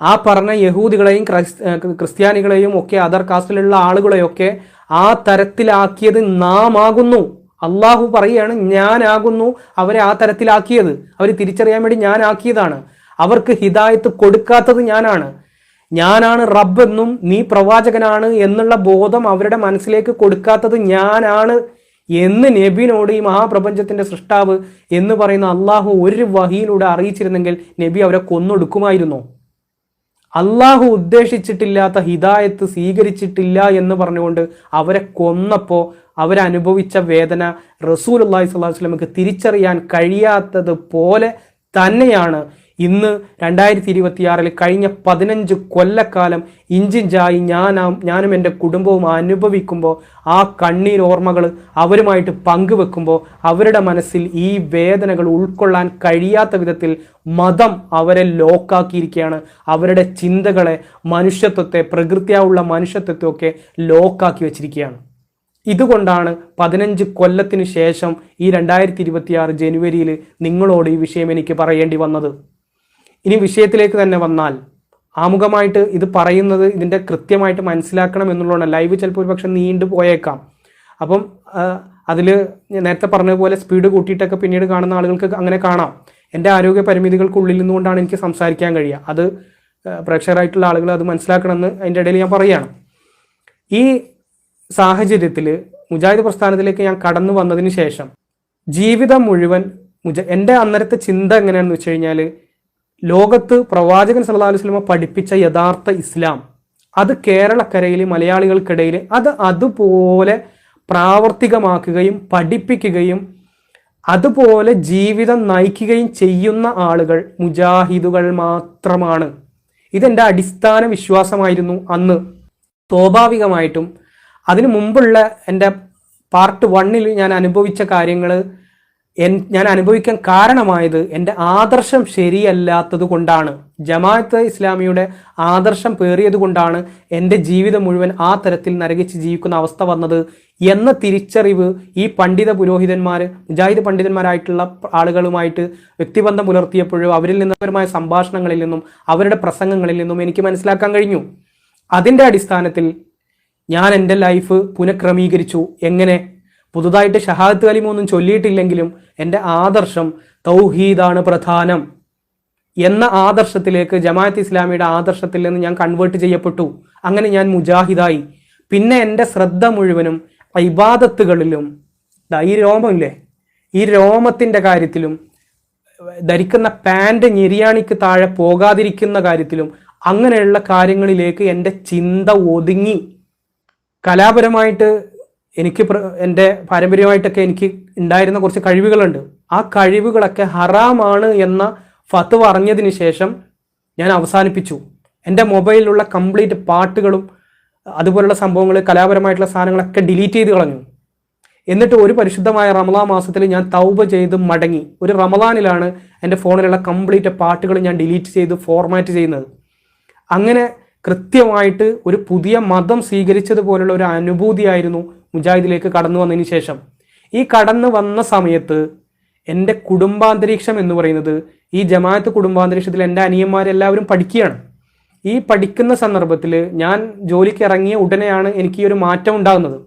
Speaker 1: ആ പറഞ്ഞ യഹൂദികളെയും ക്രിസ്ത്യാനികളെയും ഒക്കെ അതർ കാസ്റ്റിലുള്ള ആളുകളെയൊക്കെ ആ തരത്തിലാക്കിയത് നാം ആകുന്നു അള്ളാഹു പറയുകയാണ് ഞാനാകുന്നു അവരെ ആ തരത്തിലാക്കിയത്. അവർ തിരിച്ചറിയാൻ വേണ്ടി ഞാൻ ആക്കിയതാണ് അവർക്ക് ഹിദായത്ത് കൊടുക്കാത്തത് ഞാനാണ്. ഞാനാണ് റബ്ബെന്നും നീ പ്രവാചകനാണ് എന്നുള്ള ബോധം അവരുടെ മനസ്സിലേക്ക് കൊടുക്കാത്തത് ഞാനാണ് എന്ന് നബിനോട് ഈ മഹാപ്രപഞ്ചത്തിന്റെ സൃഷ്ടാവ് എന്ന് പറയുന്ന അള്ളാഹു ഒരു വഹിയിലൂടെ അറിയിച്ചിരുന്നെങ്കിൽ നബി അവരെ കൊന്നൊടുക്കുമായിരുന്നോ. അള്ളാഹു ഉദ്ദേശിച്ചിട്ടില്ലാത്ത ഹിദായത്ത് സ്വീകരിച്ചിട്ടില്ല എന്ന് പറഞ്ഞുകൊണ്ട് അവരെ കൊന്നപ്പോൾ അവരനുഭവിച്ച വേദന റസൂൽ അള്ളാഹി സ്വല്ലാഹു വസ്ലമക്ക് തിരിച്ചറിയാൻ കഴിയാത്തത് പോലെ തന്നെയാണ് ഇന്ന് രണ്ടായിരത്തി ഇരുപത്തിയാറിൽ കഴിഞ്ഞ പതിനഞ്ച് കൊല്ലക്കാലം ഇഞ്ചിഞ്ചായി ഞാൻ ഞാനും എന്റെ കുടുംബവും അനുഭവിക്കുമ്പോൾ ആ കണ്ണീർ ഓർമ്മകൾ അവരുമായിട്ട് പങ്കുവെക്കുമ്പോൾ അവരുടെ മനസ്സിൽ ഈ വേദനകൾ ഉൾക്കൊള്ളാൻ കഴിയാത്ത വിധത്തിൽ മതം അവരെ ലോക്കാക്കിയിരിക്കുകയാണ്. അവരുടെ ചിന്തകളെ മനുഷ്യത്വത്തെ പ്രകൃതിയാവുള്ള മനുഷ്യത്വത്തെയൊക്കെ ലോക്കാക്കി വെച്ചിരിക്കുകയാണ്. ഇതുകൊണ്ടാണ് പതിനഞ്ച് കൊല്ലത്തിന് ശേഷം ഈ രണ്ടായിരത്തി ഇരുപത്തിയാറ് ജനുവരിയിൽ നിങ്ങളോട് ഈ വിഷയം എനിക്ക് പറയേണ്ടി വന്നത്. ഇനി വിഷയത്തിലേക്ക് തന്നെ വന്നാൽ ആമുഖമായിട്ട് ഇത് പറയുന്നത് ഇതിന്റെ കൃത്യമായിട്ട് മനസ്സിലാക്കണം എന്നുള്ളതാണ്. ലൈവ് ചിലപ്പോൾ ഒരു പക്ഷെ നീണ്ടു പോയേക്കാം. അപ്പം അതിൽ നേരത്തെ പറഞ്ഞതുപോലെ സ്പീഡ് കൂട്ടിയിട്ടൊക്കെ പിന്നീട് കാണുന്ന ആളുകൾക്ക് അങ്ങനെ കാണാം. എന്റെ ആരോഗ്യ പരിമിതികൾക്കുള്ളിൽ നിന്നുകൊണ്ടാണ് എനിക്ക് സംസാരിക്കാൻ കഴിയുക. അത് പ്രേക്ഷകരായിട്ടുള്ള ആളുകൾ അത് മനസ്സിലാക്കണമെന്ന് അതിന്റെ ഇടയിൽ ഞാൻ പറയുകയാണ്. ഈ സാഹചര്യത്തിൽ മുജാഹിദ് പ്രസ്ഥാനത്തിലേക്ക് ഞാൻ കടന്നു വന്നതിന് ശേഷം ജീവിതം മുഴുവൻ മുജ എന്റെ അന്നരത്തെ ചിന്ത എങ്ങനെയാണെന്ന് വെച്ച് കഴിഞ്ഞാൽ ലോകത്ത് പ്രവാചകൻ സല്ലാ അലൈഹി സ്വലമ പഠിപ്പിച്ച യഥാർത്ഥ ഇസ്ലാം. അത് കേരളക്കരയിൽ മലയാളികൾക്കിടയിൽ അത് അതുപോലെ പ്രാവർത്തികമാക്കുകയും പഠിപ്പിക്കുകയും അതുപോലെ ജീവിതം നയിക്കുകയും ചെയ്യുന്ന ആളുകൾ മുജാഹിദുകൾ മാത്രമാണ്. ഇതെന്റെ അടിസ്ഥാന വിശ്വാസമായിരുന്നു അന്ന്. സ്വാഭാവികമായിട്ടും അതിനു മുമ്പുള്ള എന്റെ പാർട്ട് വണ്ണിൽ ഞാൻ അനുഭവിച്ച കാര്യങ്ങൾ എൻ ഞാൻ അനുഭവിക്കാൻ കാരണമായത് എന്റെ ആദർശം ശരിയല്ലാത്തത് കൊണ്ടാണ്. ജമാഅത്ത് ഇസ്ലാമിയുടെ ആദർശം പേറിയത് കൊണ്ടാണ് എന്റെ ജീവിതം മുഴുവൻ ആ തരത്തിൽ നരകിച്ച് ജീവിക്കുന്ന അവസ്ഥ വന്നത് എന്ന തിരിച്ചറിവ് ഈ പണ്ഡിത പുരോഹിതന്മാർ മുജാഹിദ് പണ്ഡിതന്മാരായിട്ടുള്ള ആളുകളുമായിട്ട് വ്യക്തിബന്ധം പുലർത്തിയപ്പോഴും അവരിൽ നിന്നവരുമായ സംഭാഷണങ്ങളിൽ നിന്നും അവരുടെ പ്രസംഗങ്ങളിൽ നിന്നും എനിക്ക് മനസ്സിലാക്കാൻ കഴിഞ്ഞു. അതിന്റെ അടിസ്ഥാനത്തിൽ ഞാൻ എന്റെ ലൈഫ് പുനഃക്രമീകരിച്ചു. എങ്ങനെ? പുതുതായിട്ട് ഷഹാദത്ത് കലിമൊന്നും ചൊല്ലിയിട്ടില്ലെങ്കിലും എന്റെ ആദർശം തൗഹീദാണ് പ്രധാനം എന്ന ആദർശത്തിലേക്ക് ജമാഅത്ത് ഇസ്ലാമിയുടെ ആദർശത്തിൽ നിന്ന് ഞാൻ കൺവേർട്ട് ചെയ്യപ്പെട്ടു. അങ്ങനെ ഞാൻ മുജാഹിദായി. പിന്നെ എന്റെ ശ്രദ്ധ മുഴുവനും ഇബാദത്തുകളിലും ഈ രോമമില്ലേ? ഈ രോമത്തിന്റെ കാര്യത്തിലും ധരിക്കുന്ന പാന്റ് ഞെരിയാണിക്ക് താഴെ പോകാതിരിക്കുന്ന കാര്യത്തിലും അങ്ങനെയുള്ള കാര്യങ്ങളിലേക്ക് എന്റെ ചിന്ത ഒതുങ്ങി. കലാപരമായിട്ട് എനിക്ക് എന്റെ പാരമ്പര്യമായിട്ടൊക്കെ എനിക്ക് ഉണ്ടായിരുന്ന കുറച്ച് കഴിവുകളുണ്ട്. ആ കഴിവുകളൊക്കെ ഹറാമാണ് എന്ന ഫത്ത് പറഞ്ഞതിന് ശേഷം ഞാൻ അവസാനിപ്പിച്ചു. എന്റെ മൊബൈലിലുള്ള കംപ്ലീറ്റ് പാട്ടുകളും അതുപോലുള്ള സംഭവങ്ങൾ കലാപരമായിട്ടുള്ള സാധനങ്ങളൊക്കെ ഡിലീറ്റ് ചെയ്ത് കളഞ്ഞു. എന്നിട്ട് ഒരു പരിശുദ്ധമായ റമദാ മാസത്തിൽ ഞാൻ തൗബ ചെയ്ത് മടങ്ങി. ഒരു റമദാനിലാണ് എന്റെ ഫോണിലുള്ള കംപ്ലീറ്റ് പാട്ടുകൾ ഞാൻ ഡിലീറ്റ് ചെയ്ത് ഫോർമാറ്റ് ചെയ്യുന്നത്. അങ്ങനെ കൃത്യമായിട്ട് ഒരു പുതിയ മതം സ്വീകരിച്ചതുപോലുള്ള ഒരു അനുഭൂതിയായിരുന്നു മുജാഹിദിലേക്ക് കടന്നു വന്നതിന് ശേഷം ഈ കടന്നു വന്ന സമയത്ത് എന്റെ കുടുംബാന്തരീക്ഷം എന്ന് പറയുന്നത് ഈ ജമാഅത്ത് കുടുംബാന്തരീക്ഷത്തിൽ എന്റെ അനിയന്മാരെല്ലാവരും പഠിക്കുകയാണ്. ഈ പഠിക്കുന്ന സന്ദർഭത്തിൽ ഞാൻ ജോലിക്ക് ഇറങ്ങിയ ഉടനെയാണ് എനിക്ക് ഈ ഒരു മാറ്റം ഉണ്ടാകുന്നത്.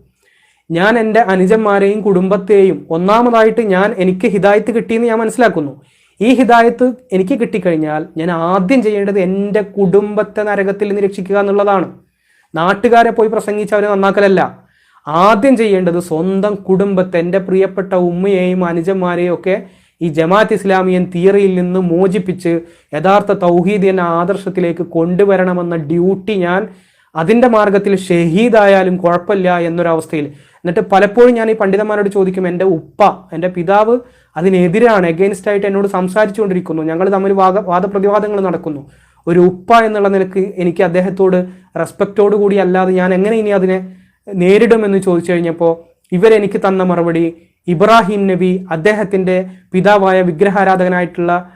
Speaker 1: ഞാൻ എന്റെ അനുജന്മാരെയും കുടുംബത്തെയും ഒന്നാമതായിട്ട് ഞാൻ എനിക്ക് ഹിതായത്ത് കിട്ടിയെന്ന് ഞാൻ മനസ്സിലാക്കുന്നു. ഈ ഹിദായത്ത് എനിക്ക് കിട്ടിക്കഴിഞ്ഞാൽ ഞാൻ ആദ്യം ചെയ്യേണ്ടത് എന്റെ കുടുംബത്തെ നരകത്തിൽ നിന്ന് രക്ഷിക്കുക എന്നുള്ളതാണ്. നാട്ടുകാരെ പോയി പ്രസംഗിച്ച് അവരെ നന്നാക്കലല്ല. ആദ്യം ചെയ്യേണ്ടത് സ്വന്തം കുടുംബത്തെ എന്റെ പ്രിയപ്പെട്ട ഉമ്മയെയും അനുജന്മാരെയും ഒക്കെ ഈ ജമാഅത്ത് ഇസ്ലാമിയൻ തിയറിയിൽ നിന്ന് മോചിപ്പിച്ച് യഥാർത്ഥ തൗഹീദ് എന്ന ആദർശത്തിലേക്ക് കൊണ്ടുവരണമെന്ന ഡ്യൂട്ടി ഞാൻ അതിന്റെ മാർഗത്തിൽ ഷഹീദായാലും കുഴപ്പമില്ല എന്നൊരവസ്ഥയിൽ. എന്നിട്ട് പലപ്പോഴും ഞാൻ ഈ പണ്ഡിതന്മാരോട് ചോദിക്കും എന്റെ ഉപ്പ എന്റെ പിതാവ് അതിനെതിരാണ് എഗെയിൻസ്റ്റ് ആയിട്ട് എന്നോട് സംസാരിച്ചുകൊണ്ടിരിക്കുന്നു. ഞങ്ങൾ തമ്മിൽ വാദ വാദപ്രതിവാദങ്ങൾ നടക്കുന്നു. ഒരു ഉപ്പ എന്നുള്ള നിലയ്ക്ക് എനിക്ക് അദ്ദേഹത്തോട് റെസ്പെക്റ്റോട് കൂടി അല്ലാതെ ഞാൻ എങ്ങനെ ഇനി അതിനെ നേരിടുമെന്ന് ചോദിച്ചു കഴിഞ്ഞപ്പോൾ ഇവരെനിക്ക് തന്ന മറുപടി ഇബ്രാഹിം നബി അദ്ദേഹത്തിന്റെ പിതാവായ വിഗ്രഹാരാധകനായിട്ടുള്ള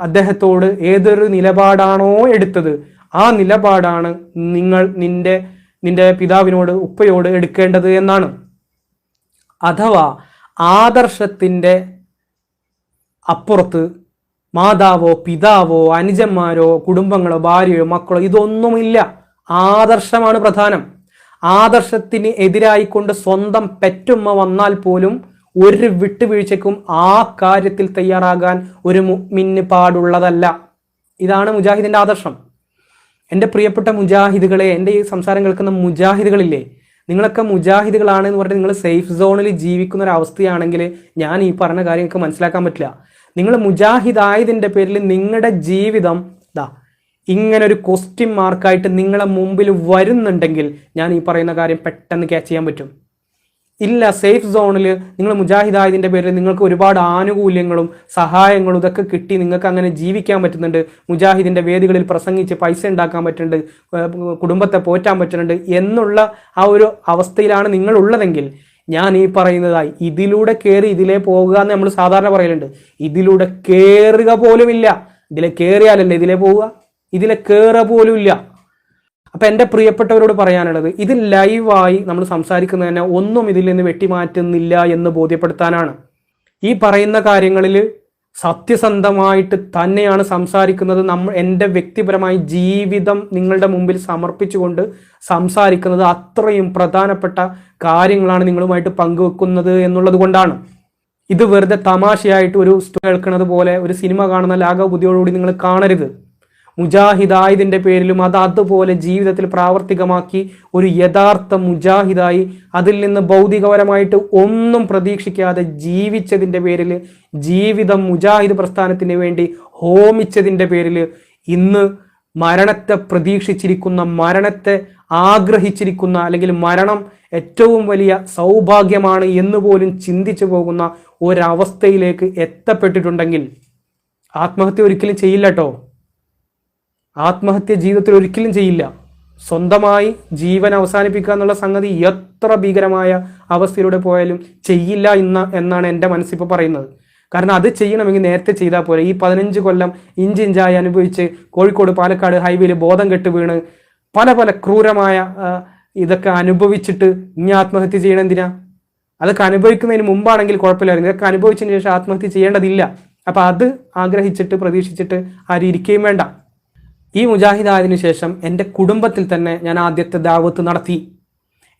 Speaker 1: അദ്ദേഹത്തോട് ഏതൊരു നിലപാടാണോ എടുത്തത് ആ നിലപാടാണ് നിങ്ങൾ നിന്റെ നിന്റെ പിതാവിനോട് ഉപ്പയോട് എടുക്കേണ്ടത് എന്നാണ്. അഥവാ ആദർശത്തിന്റെ അപ്പുറത്ത് മാതാവോ പിതാവോ അനുജന്മാരോ കുടുംബങ്ങളോ ഭാര്യയോ മക്കളോ ഇതൊന്നുമില്ല. ആദർശമാണ് പ്രധാനം. ആദർശത്തിന് എതിരായിക്കൊണ്ട് സ്വന്തം പെറ്റുമ്മ വന്നാൽ പോലും ഒരു വിട്ടുവീഴ്ചയ്ക്കും ആ കാര്യത്തിൽ തയ്യാറാകാൻ ഒരു മിന്ന് പാടുള്ളതല്ല. ഇതാണ് മുജാഹിദിന്റെ ആദർശം. എന്റെ പ്രിയപ്പെട്ട മുജാഹിദുകളെ എന്റെ ഈ സംസാരം കേൾക്കുന്ന മുജാഹിദുകളില്ലേ നിങ്ങളൊക്കെ മുജാഹിദുകളാണ് എന്ന് പറഞ്ഞാൽ നിങ്ങൾ സേഫ് സോണിൽ ജീവിക്കുന്ന ഒരു അവസ്ഥയാണെങ്കിൽ ഞാൻ ഈ പറഞ്ഞ കാര്യങ്ങൾക്ക് മനസ്സിലാക്കാൻ പറ്റില്ല. നിങ്ങൾ മുജാഹിദ് മുജാഹിദായതിന്റെ പേരിൽ നിങ്ങളുടെ ജീവിതം ഇങ്ങനെ ഒരു ക്വസ്റ്റ്യൻ മാർക്കായിട്ട് നിങ്ങളെ മുമ്പിൽ വരുന്നുണ്ടെങ്കിൽ ഞാൻ ഈ പറയുന്ന കാര്യം പെട്ടെന്ന് ക്യാച്ച് ചെയ്യാൻ പറ്റും. ഇല്ല സേഫ് സോണിൽ നിങ്ങൾ മുജാഹിദായതിന്റെ പേരിൽ നിങ്ങൾക്ക് ഒരുപാട് ആനുകൂല്യങ്ങളും സഹായങ്ങളും ഇതൊക്കെ കിട്ടി നിങ്ങൾക്ക് അങ്ങനെ ജീവിക്കാൻ പറ്റുന്നുണ്ട്. മുജാഹിദിന്റെ വേദികളിൽ പ്രസംഗിച്ച് പൈസ ഉണ്ടാക്കാൻ പറ്റുന്നുണ്ട് കുടുംബത്തെ പോറ്റാൻ പറ്റുന്നുണ്ട് എന്നുള്ള ആ ഒരു അവസ്ഥയിലാണ് നിങ്ങൾ ഉള്ളതെങ്കിൽ ഞാൻ ഈ പറയുന്നതായി ഇതിലൂടെ കയറി ഇതിലേ പോകുക എന്ന് നമ്മൾ സാധാരണ പറയലുണ്ട്. ഇതിലൂടെ കയറുക പോലുമില്ല. ഇതിലെ കയറിയാലല്ലേ ഇതിലേ പോവുക? ഇതിലെ കേറ പോലും ഇല്ല. അപ്പൊ എന്റെ പ്രിയപ്പെട്ടവരോട് പറയാനുള്ളത് ഇത് ലൈവായി നമ്മൾ സംസാരിക്കുന്നത് തന്നെ ഒന്നും ഇതിൽ നിന്ന് വെട്ടിമാറ്റുന്നില്ല എന്ന് ബോധ്യപ്പെടുത്താനാണ്. ഈ പറയുന്ന കാര്യങ്ങളിൽ സത്യസന്ധമായിട്ട് തന്നെയാണ് സംസാരിക്കുന്നത്. നമ്മൾ എന്റെ വ്യക്തിപരമായി ജീവിതം നിങ്ങളുടെ മുമ്പിൽ സമർപ്പിച്ചുകൊണ്ട് സംസാരിക്കുന്നത് അത്രയും പ്രധാനപ്പെട്ട കാര്യങ്ങളാണ് നിങ്ങളുമായിട്ട് പങ്കുവെക്കുന്നത് എന്നുള്ളത് കൊണ്ടാണ്. ഇത് വെറുതെ തമാശയായിട്ട് ഒരു കേൾക്കുന്നത് പോലെ ഒരു സിനിമ കാണുന്ന ലാഘവ ബുദ്ധിയോടുകൂടി നിങ്ങൾ കാണരുത്. മുജാഹിദായതിന്റെ പേരിലും അത് അതുപോലെ ജീവിതത്തിൽ പ്രാവർത്തികമാക്കി ഒരു യഥാർത്ഥ മുജാഹിദായി അതിൽ നിന്ന് ഭൗതികപരമായിട്ട് ഒന്നും പ്രതീക്ഷിക്കാതെ ജീവിച്ചതിന്റെ പേരിൽ ജീവിതം മുജാഹിദ് പ്രസ്ഥാനത്തിന് വേണ്ടി ഹോമിച്ചതിന്റെ പേരിൽ ഇന്ന് മരണത്തെ പ്രതീക്ഷിച്ചിരിക്കുന്ന മരണത്തെ ആഗ്രഹിച്ചിരിക്കുന്ന അല്ലെങ്കിൽ മരണം ഏറ്റവും വലിയ സൗഭാഗ്യമാണ് എന്ന് പോലും ചിന്തിച്ചു പോകുന്ന ഒരവസ്ഥയിലേക്ക് എത്തപ്പെട്ടിട്ടുണ്ടെങ്കിൽ ആത്മഹത്യ ഒരിക്കലും ചെയ്യില്ല കേട്ടോ ആത്മഹത്യ ജീവിതത്തിൽ ഒരിക്കലും ചെയ്യില്ല. സ്വന്തമായി ജീവൻ അവസാനിപ്പിക്കുക എന്നുള്ള സംഗതി എത്ര ഭീകരമായ അവസ്ഥയിലൂടെ പോയാലും ചെയ്യില്ല എന്ന എന്നാണ് എന്റെ മനസ്സിപ്പോൾ പറയുന്നത്. കാരണം അത് ചെയ്യണമെങ്കിൽ നേരത്തെ ചെയ്താൽ പോലെ ഈ പതിനഞ്ച് കൊല്ലം ഇഞ്ചിഞ്ചായി അനുഭവിച്ച് കോഴിക്കോട് പാലക്കാട് ഹൈവേയിൽ ബോധം കെട്ട് വീണ് പല പല ക്രൂരമായ ഇതൊക്കെ അനുഭവിച്ചിട്ട് ഇനി ആത്മഹത്യ ചെയ്യണം എന്തിനാ? അതൊക്കെ അനുഭവിക്കുന്നതിന് മുമ്പാണെങ്കിൽ കുഴപ്പമില്ലായിരുന്നു. ഇതൊക്കെ അനുഭവിച്ചതിന് ശേഷം ആത്മഹത്യ ചെയ്യേണ്ടതില്ല. അപ്പം അത് ആഗ്രഹിച്ചിട്ട് പ്രതീക്ഷിച്ചിട്ട് ആരും ഇരിക്കുകയും വേണ്ട. ഈ മുജാഹിദ് ആയതിനു ശേഷം എന്റെ കുടുംബത്തിൽ തന്നെ ഞാൻ ആദ്യത്തെ ദാവത്ത് നടത്തി.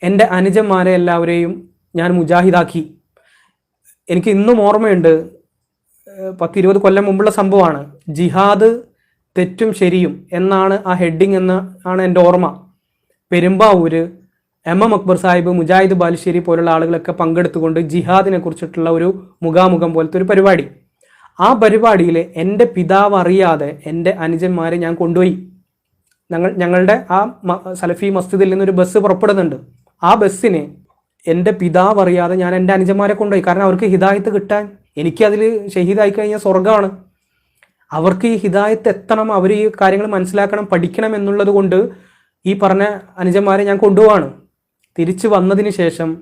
Speaker 1: എന്റെ അനുജന്മാരെ എല്ലാവരെയും ഞാൻ മുജാഹിദാക്കി. എനിക്ക് ഇന്നും ഓർമ്മയുണ്ട് ഏഹ് പത്തിരുപത് കൊല്ലം മുമ്പുള്ള സംഭവമാണ്. ജിഹാദ് തെറ്റും ശരിയും എന്നാണ് ആ ഹെഡിങ് എന്ന് ആണ് എന്റെ ഓർമ്മ. പെരുമ്പാവൂര് എം എം അക്ബർ സാഹിബ് മുജാഹിദ് ബാലുശ്ശേരി പോലുള്ള ആളുകളൊക്കെ പങ്കെടുത്തുകൊണ്ട് ജിഹാദിനെ കുറിച്ചിട്ടുള്ള ഒരു മുഖാമുഖം പോലത്തെ ഒരു പരിപാടി. ആ പരിപാടിയിൽ എന്റെ പിതാവ് അറിയാതെ എന്റെ അനുജന്മാരെ ഞാൻ കൊണ്ടുപോയി. ഞങ്ങൾ ഞങ്ങളുടെ ആ സലഫി മസ്ജിദിൽ നിന്നൊരു ബസ് പുറപ്പെടുന്നുണ്ട്. ആ ബസ്സിന് എന്റെ പിതാവ് അറിയാതെ ഞാൻ എന്റെ അനുജന്മാരെ കൊണ്ടുപോയി. കാരണം അവർക്ക് ഹിദായത്ത് കിട്ടാൻ എനിക്കതിൽ ഷഹീദായി കഴിഞ്ഞാൽ സ്വർഗമാണ് അവർക്ക് ഈ ഹിദായത്ത് എത്തണം അവർ ഈ കാര്യങ്ങൾ മനസ്സിലാക്കണം പഠിക്കണം എന്നുള്ളത് കൊണ്ട് ഈ പറഞ്ഞ അനുജന്മാരെ ഞാൻ കൊണ്ടുപോവാണ്. തിരിച്ചു വന്നതിന് ശേഷം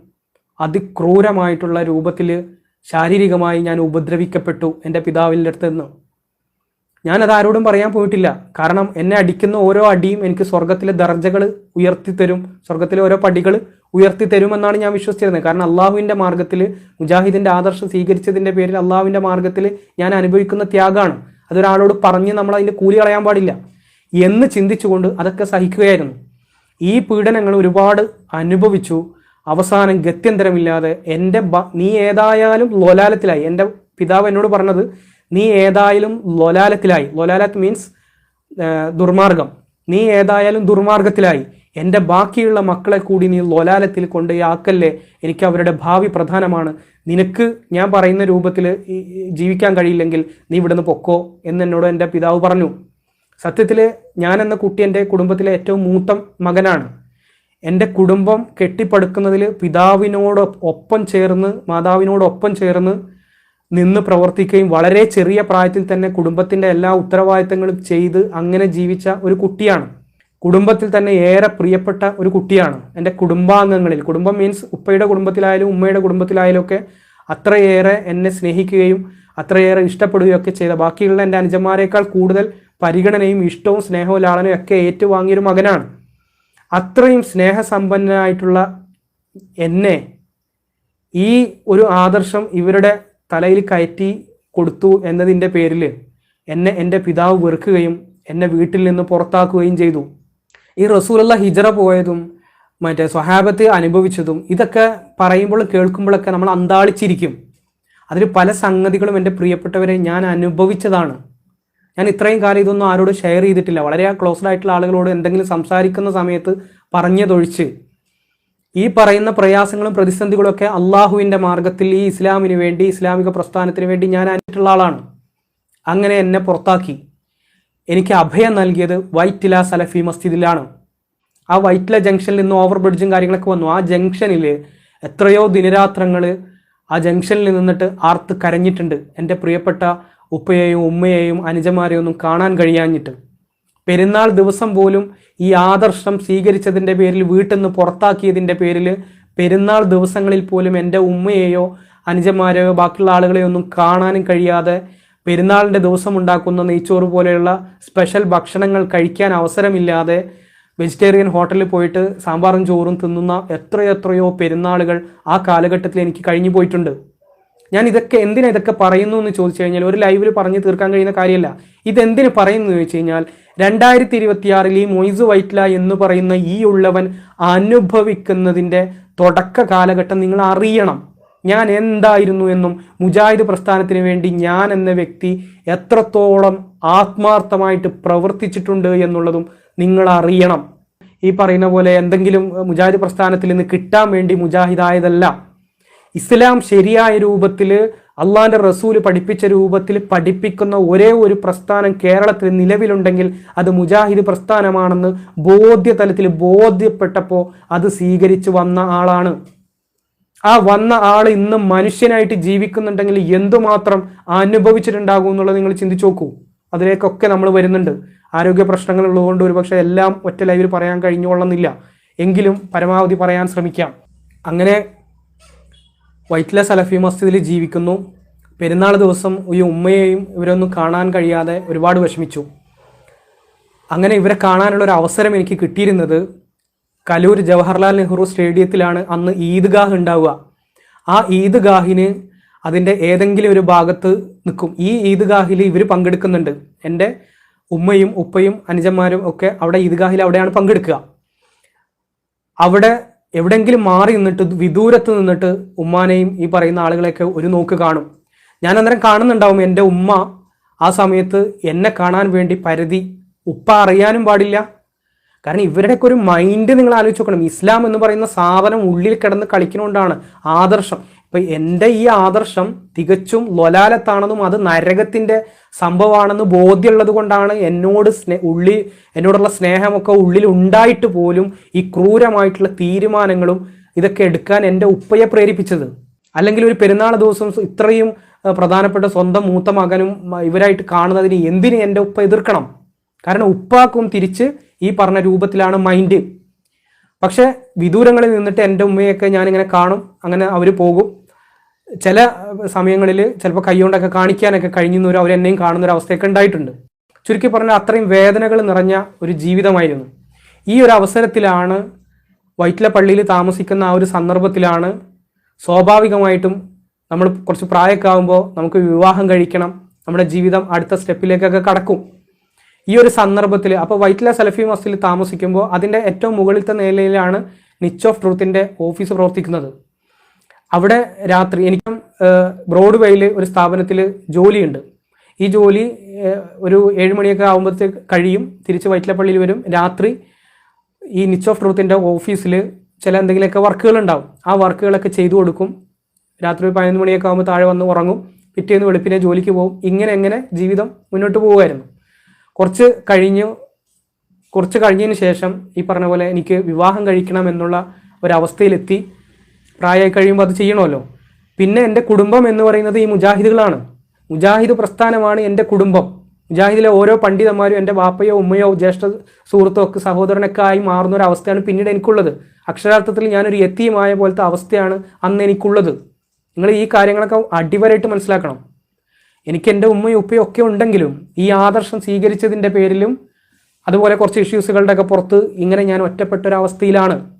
Speaker 1: അതിക്രൂരമായിട്ടുള്ള രൂപത്തിൽ ശാരീരികമായി ഞാൻ ഉപദ്രവിക്കപ്പെട്ടു എന്റെ പിതാവിന്റെ അടുത്ത് നിന്ന് ഞാനത് ആരോടും പറയാൻ പോയിട്ടില്ല. കാരണം എന്നെ അടിക്കുന്ന ഓരോ അടിയും എനിക്ക് സ്വർഗത്തിലെ ദർജകൾ ഉയർത്തി തരും സ്വർഗത്തിലെ ഓരോ പടികൾ ഉയർത്തി തരുമെന്നാണ് ഞാൻ വിശ്വസിച്ചിരുന്നത്. കാരണം അള്ളാഹുവിന്റെ മാർഗത്തിൽ മുജാഹിദിന്റെ ആദർശം സ്വീകരിച്ചതിന്റെ പേരിൽ അള്ളാഹുവിന്റെ മാർഗത്തിൽ ഞാൻ അനുഭവിക്കുന്ന ത്യാഗമാണ്. അതൊരാളോട് പറഞ്ഞ് നമ്മൾ അതിന്റെ കൂലി കളയാൻ പാടില്ല. എന്ന് ചിന്തിച്ചുകൊണ്ട് അതൊക്കെ സഹിക്കുകയായിരുന്നു. ഈ പീഡനങ്ങൾ ഒരുപാട് അനുഭവിച്ചു. അവസാനം ഗത്യന്തരമില്ലാതെ എന്റെ നീ ഏതായാലും ലൊലാലത്തിലായി. എന്റെ പിതാവ് എന്നോട് പറഞ്ഞത് നീ ഏതായാലും ലൊലാലത്തിലായി. ലൊലാലത്ത് മീൻസ് ദുർമാർഗം. നീ ഏതായാലും ദുർമാർഗത്തിലായി. എന്റെ ബാക്കിയുള്ള മക്കളെ കൂടി നീ ലൊലാലത്തിൽ കൊണ്ട് ആക്കല്ലേ? എനിക്ക് അവരുടെ ഭാവി പ്രധാനമാണ്. നിനക്ക് ഞാൻ പറയുന്ന രൂപത്തിൽ ജീവിക്കാൻ കഴിയില്ലെങ്കിൽ നീ ഇവിടുന്ന് പൊക്കോ എന്ന് എന്നോട് എന്റെ പിതാവ് പറഞ്ഞു. സത്യത്തിൽ ഞാൻ എന്ന കുട്ടി എന്റെ കുടുംബത്തിലെ ഏറ്റവും മൂത്ത മകനാണ്. എന്റെ കുടുംബം കെട്ടിപ്പടുക്കുന്നതിൽ പിതാവിനോട് ഒപ്പം ചേർന്ന് മാതാവിനോടൊപ്പം ചേർന്ന് നിന്ന് പ്രവർത്തിക്കുകയും വളരെ ചെറിയ പ്രായത്തിൽ തന്നെ കുടുംബത്തിന്റെ എല്ലാ ഉത്തരവാദിത്തങ്ങളും ചെയ്ത് അങ്ങനെ ജീവിച്ച ഒരു കുട്ടിയാണ്. കുടുംബത്തിൽ തന്നെ ഏറെ പ്രിയപ്പെട്ട ഒരു കുട്ടിയാണ് എന്റെ കുടുംബാംഗങ്ങളിൽ. കുടുംബം മീൻസ് ഉപ്പയുടെ കുടുംബത്തിലായാലും ഉമ്മയുടെ കുടുംബത്തിലായാലും ഒക്കെ അത്രയേറെ എന്നെ സ്നേഹിക്കുകയും അത്രയേറെ ഇഷ്ടപ്പെടുകയും ഒക്കെ ചെയ്ത ബാക്കിയുള്ള എന്റെ അനുജന്മാരെക്കാൾ കൂടുതൽ പരിഗണനയും ഇഷ്ടവും സ്നേഹവും ലാളനയും ഒക്കെ ഏറ്റുവാങ്ങിയൊരു മകനാണ്. അത്രയും സ്നേഹസമ്പന്നനായിട്ടുള്ള എന്നെ ഈ ഒരു ആദർശം ഇവരുടെ തലയിൽ കയറ്റി കൊടുത്തു എന്നതിന്റെ പേരിൽ എന്നെ എന്റെ പിതാവ് വെറുക്കുകയും എന്നെ വീട്ടിൽ നിന്ന് പുറത്താക്കുകയും ചെയ്തു. ഈ റസൂലുള്ള ഹിജറ പോയതും മറ്റേ സ്വഹാബത്ത് അനുഭവിച്ചതും ഇതൊക്കെ പറയുമ്പോൾ കേൾക്കുമ്പോഴൊക്കെ നമ്മൾ അന്താളിച്ചിരിക്കും. അതിൽ പല സംഗതികളും എന്റെ പ്രിയപ്പെട്ടവരെ ഞാൻ അനുഭവിച്ചതാണ്. ഞാൻ ഇത്രയും കാലം ഇതൊന്നും ആരോടും ഷെയർ ചെയ്തിട്ടില്ല. വളരെ ക്ലോസ്ഡ് ആയിട്ടുള്ള ആളുകളോട് എന്തെങ്കിലും സംസാരിക്കുന്ന സമയത്ത് പറഞ്ഞതൊഴിച്ച് ഈ പറയുന്ന പ്രയാസങ്ങളും പ്രതിസന്ധികളും ഒക്കെ അള്ളാഹുവിന്റെ മാർഗത്തിൽ ഈ ഇസ്ലാമിന് വേണ്ടി ഇസ്ലാമിക പ്രസ്ഥാനത്തിന് വേണ്ടി ഞാൻ അനിട്ടുള്ള ആളാണ്. അങ്ങനെ എന്നെ പുറത്താക്കി. എനിക്ക് അഭയം നൽകിയത് വൈറ്റില സലഫി മസ്ജിദിലാണ്. ആ വൈറ്റില ജംഗ്ഷനിൽ നിന്ന് ഓവർ ബ്രിഡ്ജും കാര്യങ്ങളൊക്കെ വന്നു. ആ ജംഗ്ഷനിൽ എത്രയോ ദിനരാത്രങ്ങൾ ആ ജംഗ്ഷനിൽ നിന്നിട്ട് ആർത്ത് കരഞ്ഞിട്ടുണ്ട്. എന്റെ പ്രിയപ്പെട്ട ഉപ്പയെയും ഉമ്മയെയും അനുജന്മാരെയും ഒന്നും കാണാൻ കഴിയാഞ്ഞിട്ട്. പെരുന്നാൾ ദിവസം പോലും ഈ ആദർശം സ്വീകരിച്ചതിന്റെ പേരിൽ വീട്ടിൽ നിന്ന് പുറത്താക്കിയതിന്റെ പേരിൽ പെരുന്നാൾ ദിവസങ്ങളിൽ പോലും എന്റെ ഉമ്മയെയോ അനുജന്മാരെയോ ബാക്കിയുള്ള ആളുകളെയോ ഒന്നും കാണാനും കഴിയാതെ പെരുന്നാളിന്റെ ദിവസം ഉണ്ടാക്കുന്ന നെയ്ച്ചോറ് പോലെയുള്ള സ്പെഷ്യൽ ഭക്ഷണങ്ങൾ കഴിക്കാൻ അവസരമില്ലാതെ വെജിറ്റേറിയൻ ഹോട്ടലിൽ പോയിട്ട് സാമ്പാറും ചോറും തിന്നുന്ന എത്രയെത്രയോ പെരുന്നാളുകൾ ആ കാലഘട്ടത്തിൽ എനിക്ക് കഴിഞ്ഞു പോയിട്ടുണ്ട് ഞാൻ ഇതൊക്കെ എന്തിനാ ഇതൊക്കെ പറയുന്നു എന്ന് ചോദിച്ചു കഴിഞ്ഞാൽ ഒരു ലൈവിൽ പറഞ്ഞു തീർക്കാൻ കഴിയുന്ന കാര്യമല്ല. ഇതെന്തിന് പറയുന്നു എന്ന് കഴിഞ്ഞാൽ രണ്ടായിരത്തി ഇരുപത്തിയാറിൽ ഈ മൊയ്സ് വൈറ്റ്ല എന്ന് പറയുന്ന ഈ ഉള്ളവൻ അനുഭവിക്കുന്നതിന്റെ തുടക്ക കാലഘട്ടം നിങ്ങൾ അറിയണം. ഞാൻ എന്തായിരുന്നു എന്നും മുജാഹിദ് പ്രസ്ഥാനത്തിന് വേണ്ടി ഞാൻ എന്ന വ്യക്തി എത്രത്തോളം ആത്മാർത്ഥമായിട്ട് പ്രവർത്തിച്ചിട്ടുണ്ട് എന്നുള്ളതും നിങ്ങൾ അറിയണം. ഈ പറയുന്ന പോലെ എന്തെങ്കിലും മുജാഹിദ് പ്രസ്ഥാനത്തിൽ നിന്ന് കിട്ടാൻ വേണ്ടി മുജാഹിദായതല്ല ഇസ്ലാം ശരിയായ രൂപത്തിൽ അള്ളാന്റെ റസൂൽ പഠിപ്പിച്ച രൂപത്തിൽ പഠിപ്പിക്കുന്ന ഒരേ ഒരു പ്രസ്ഥാനം കേരളത്തിൽ നിലവിലുണ്ടെങ്കിൽ അത് മുജാഹിദ് പ്രസ്ഥാനമാണെന്ന് ബോധ്യതലത്തിൽ ബോധ്യപ്പെട്ടപ്പോൾ അത് സ്വീകരിച്ചു വന്ന ആളാണ്. ആ വന്ന ആൾ ഇന്ന് മനുഷ്യനായിട്ട് ജീവിക്കുന്നുണ്ടെങ്കിൽ എന്തുമാത്രം അനുഭവിച്ചിട്ടുണ്ടാകും എന്നുള്ളത് നിങ്ങൾ ചിന്തിച്ചു നോക്കൂ. അതിലേക്കൊക്കെ നമ്മൾ വരുന്നുണ്ട്. ആരോഗ്യ പ്രശ്നങ്ങൾ ഉള്ളതുകൊണ്ട് ഒരുപക്ഷെ എല്ലാം ഒറ്റ ലൈവിൽ പറയാൻ കഴിഞ്ഞോളന്നില്ല. എങ്കിലും പരമാവധി പറയാൻ ശ്രമിക്കാം. അങ്ങനെ വൈറ്റ്ല സലഫി മസ്ജിദിൽ ജീവിക്കുന്നു. പെരുന്നാൾ ദിവസം ഈ ഉമ്മയെയും ഇവരൊന്നും കാണാൻ കഴിയാതെ ഒരുപാട് വിഷമിച്ചു. അങ്ങനെ ഇവരെ കാണാനുള്ള ഒരു അവസരം എനിക്ക് കിട്ടിയിരുന്നത് കലൂർ ജവഹർലാൽ നെഹ്റു സ്റ്റേഡിയത്തിലാണ് അന്ന് ഈദ്ഗാഹ് ഉണ്ടാവുക. ആ ഈദ്ഗാഹിന് അതിന്റെ ഏതെങ്കിലും ഒരു ഭാഗത്ത് നിൽക്കും. ഈ ഈദ്ഗാഹിൽ ഇവർ പങ്കെടുക്കുന്നുണ്ട്. എന്റെ ഉമ്മയും ഉപ്പയും അനുജന്മാരും ഒക്കെ അവിടെ ഈദ്ഗാഹിൽ അവിടെയാണ് പങ്കെടുക്കുക. അവിടെ എവിടെയെങ്കിലും മാറി നിന്നിട്ട് വിദൂരത്ത് നിന്നിട്ട് ഉമ്മാനെയും ഈ പറയുന്ന ആളുകളെയൊക്കെ ഒരു നോക്ക് കാണും. ഞാൻ അന്നേരം കാണുന്നുണ്ടാവും എന്റെ ഉമ്മ ആ സമയത്ത് എന്നെ കാണാൻ വേണ്ടി പരിധി ഉപ്പ അറിയാനും പാടില്ല. കാരണം ഇവരുടെയൊക്കെ ഒരു മൈൻഡ് നിങ്ങൾ ആലോചിച്ച് നോക്കണം. ഇസ്ലാം എന്ന് പറയുന്ന സാധനം ഉള്ളിൽ കിടന്ന് കളിക്കുന്നതുകൊണ്ടാണ് ആദർശം. ഇപ്പൊ എന്റെ ഈ ആദർശം തികച്ചും ലൊലാലത്താണെന്നും അത് നരകത്തിന്റെ സംഭവമാണെന്ന് ബോധ്യമുള്ളത് കൊണ്ടാണ് എന്നോട് സ്നേ ഉള്ളിൽ എന്നോടുള്ള സ്നേഹമൊക്കെ ഉള്ളിൽ ഉണ്ടായിട്ട് പോലും ഈ ക്രൂരമായിട്ടുള്ള തീരുമാനങ്ങളും ഇതൊക്കെ എടുക്കാൻ എന്റെ ഉപ്പയെ പ്രേരിപ്പിച്ചത്. അല്ലെങ്കിൽ ഒരു പെരുന്നാൾ ദിവസം ഇത്രയും പ്രധാനപ്പെട്ട സ്വന്തം മൂത്ത മകനും ഇവരായിട്ട് കാണുന്നതിന് എന്തിന് എന്റെ ഉപ്പ എതിർക്കണം? കാരണം ഉപ്പാക്കും തിരിച്ച് ഈ പറഞ്ഞ രൂപത്തിലാണ് മൈൻഡ്. പക്ഷേ വിദൂരങ്ങളിൽ നിന്നിട്ട് എന്റെ ഉമ്മയൊക്കെ ഞാനിങ്ങനെ കാണും അങ്ങനെ അവർ പോകും. ചില സമയങ്ങളിൽ ചിലപ്പോൾ കൈകൊണ്ടൊക്കെ കാണിക്കാനൊക്കെ കഴിഞ്ഞു അവർ എന്നെയും കാണുന്ന അവസ്ഥയൊക്കെ ഉണ്ടായിട്ടുണ്ട്. ചുരുക്കി പറഞ്ഞാൽ അത്രയും വേദനകൾ നിറഞ്ഞ ഒരു ജീവിതമായിരുന്നു. ഈ ഒരു അവസരത്തിലാണ് വൈറ്റില പള്ളിയിൽ താമസിക്കുന്ന ആ ഒരു സന്ദർഭത്തിലാണ് സ്വാഭാവികമായിട്ടും നമ്മൾ കുറച്ച് പ്രായമൊക്കെ ആകുമ്പോൾ നമുക്ക് വിവാഹം കഴിക്കണം നമ്മുടെ ജീവിതം അടുത്ത സ്റ്റെപ്പിലേക്കൊക്കെ കടക്കും. ഈ ഒരു സന്ദർഭത്തിൽ അപ്പോൾ വൈറ്റില സലഫി മസ്ജിദിൽ താമസിക്കുമ്പോൾ അതിന്റെ ഏറ്റവും മുകളിലത്തെ നിലയിലാണ് നിച്ച് ഓഫ് ട്രൂത്തിന്റെ ഓഫീസ് പ്രവർത്തിക്കുന്നത്. അവിടെ രാത്രി എനിക്കും ബ്രോഡ്വേയിൽ ഒരു സ്ഥാപനത്തിൽ ജോലിയുണ്ട്. ഈ ജോലി ഒരു ഏഴ് മണിയൊക്കെ ആകുമ്പോഴത്തേക്ക് കഴിയും. തിരിച്ച് വൈറ്റിലപ്പള്ളിയിൽ വരും. രാത്രി ഈ നിച്ച് ഓഫ് ട്രൂത്തിന്റെ ഓഫീസിൽ ചില എന്തെങ്കിലുമൊക്കെ വർക്കുകൾ ഉണ്ടാവും ആ വർക്കുകളൊക്കെ ചെയ്തു കൊടുക്കും. രാത്രി പതിനൊന്ന് മണിയൊക്കെ ആകുമ്പോൾ താഴെ വന്ന് ഉറങ്ങും. പിറ്റേന്ന് വെളുപ്പിനെ ജോലിക്ക് പോകും. ഇങ്ങനെ എങ്ങനെ ജീവിതം മുന്നോട്ട് പോകുമായിരുന്നു. കുറച്ച് കഴിഞ്ഞു കുറച്ച് കഴിഞ്ഞതിന് ശേഷം ഈ പറഞ്ഞ പോലെ എനിക്ക് വിവാഹം കഴിക്കണം എന്നുള്ള ഒരവസ്ഥയിലെത്തി പ്രായമായി കഴിയുമ്പോൾ അത് ചെയ്യണമല്ലോ. പിന്നെ എന്റെ കുടുംബം എന്ന് പറയുന്നത് ഈ മുജാഹിദുകളാണ്. മുജാഹിദ് പ്രസ്ഥാനമാണ് എന്റെ കുടുംബം. മുജാഹിദിലെ ഓരോ പണ്ഡിതന്മാരും എന്റെ വാപ്പയോ ഉമ്മയോ ജ്യേഷ്ഠ സുഹൃത്തോ ഒക്കെ സഹോദരനൊക്കെ ആയി മാറുന്ന ഒരു അവസ്ഥയാണ് പിന്നീട് എനിക്കുള്ളത്. അക്ഷരാർത്ഥത്തിൽ ഞാനൊരു യത്തിയുമായ പോലത്തെ അവസ്ഥയാണ് അന്ന് എനിക്കുള്ളത്. നിങ്ങൾ ഈ കാര്യങ്ങളൊക്കെ അടിവരായിട്ട് മനസ്സിലാക്കണം. എനിക്ക് എന്റെ ഉമ്മയും ഉപ്പയും ഒക്കെ ഉണ്ടെങ്കിലും ഈ ആദർശം സ്വീകരിച്ചതിന്റെ പേരിലും അതുപോലെ കുറച്ച് ഇഷ്യൂസുകളുടെ ഒക്കെ പുറത്ത് ഇങ്ങനെ ഞാൻ ഒറ്റപ്പെട്ട ഒരു അവസ്ഥയിലാണ്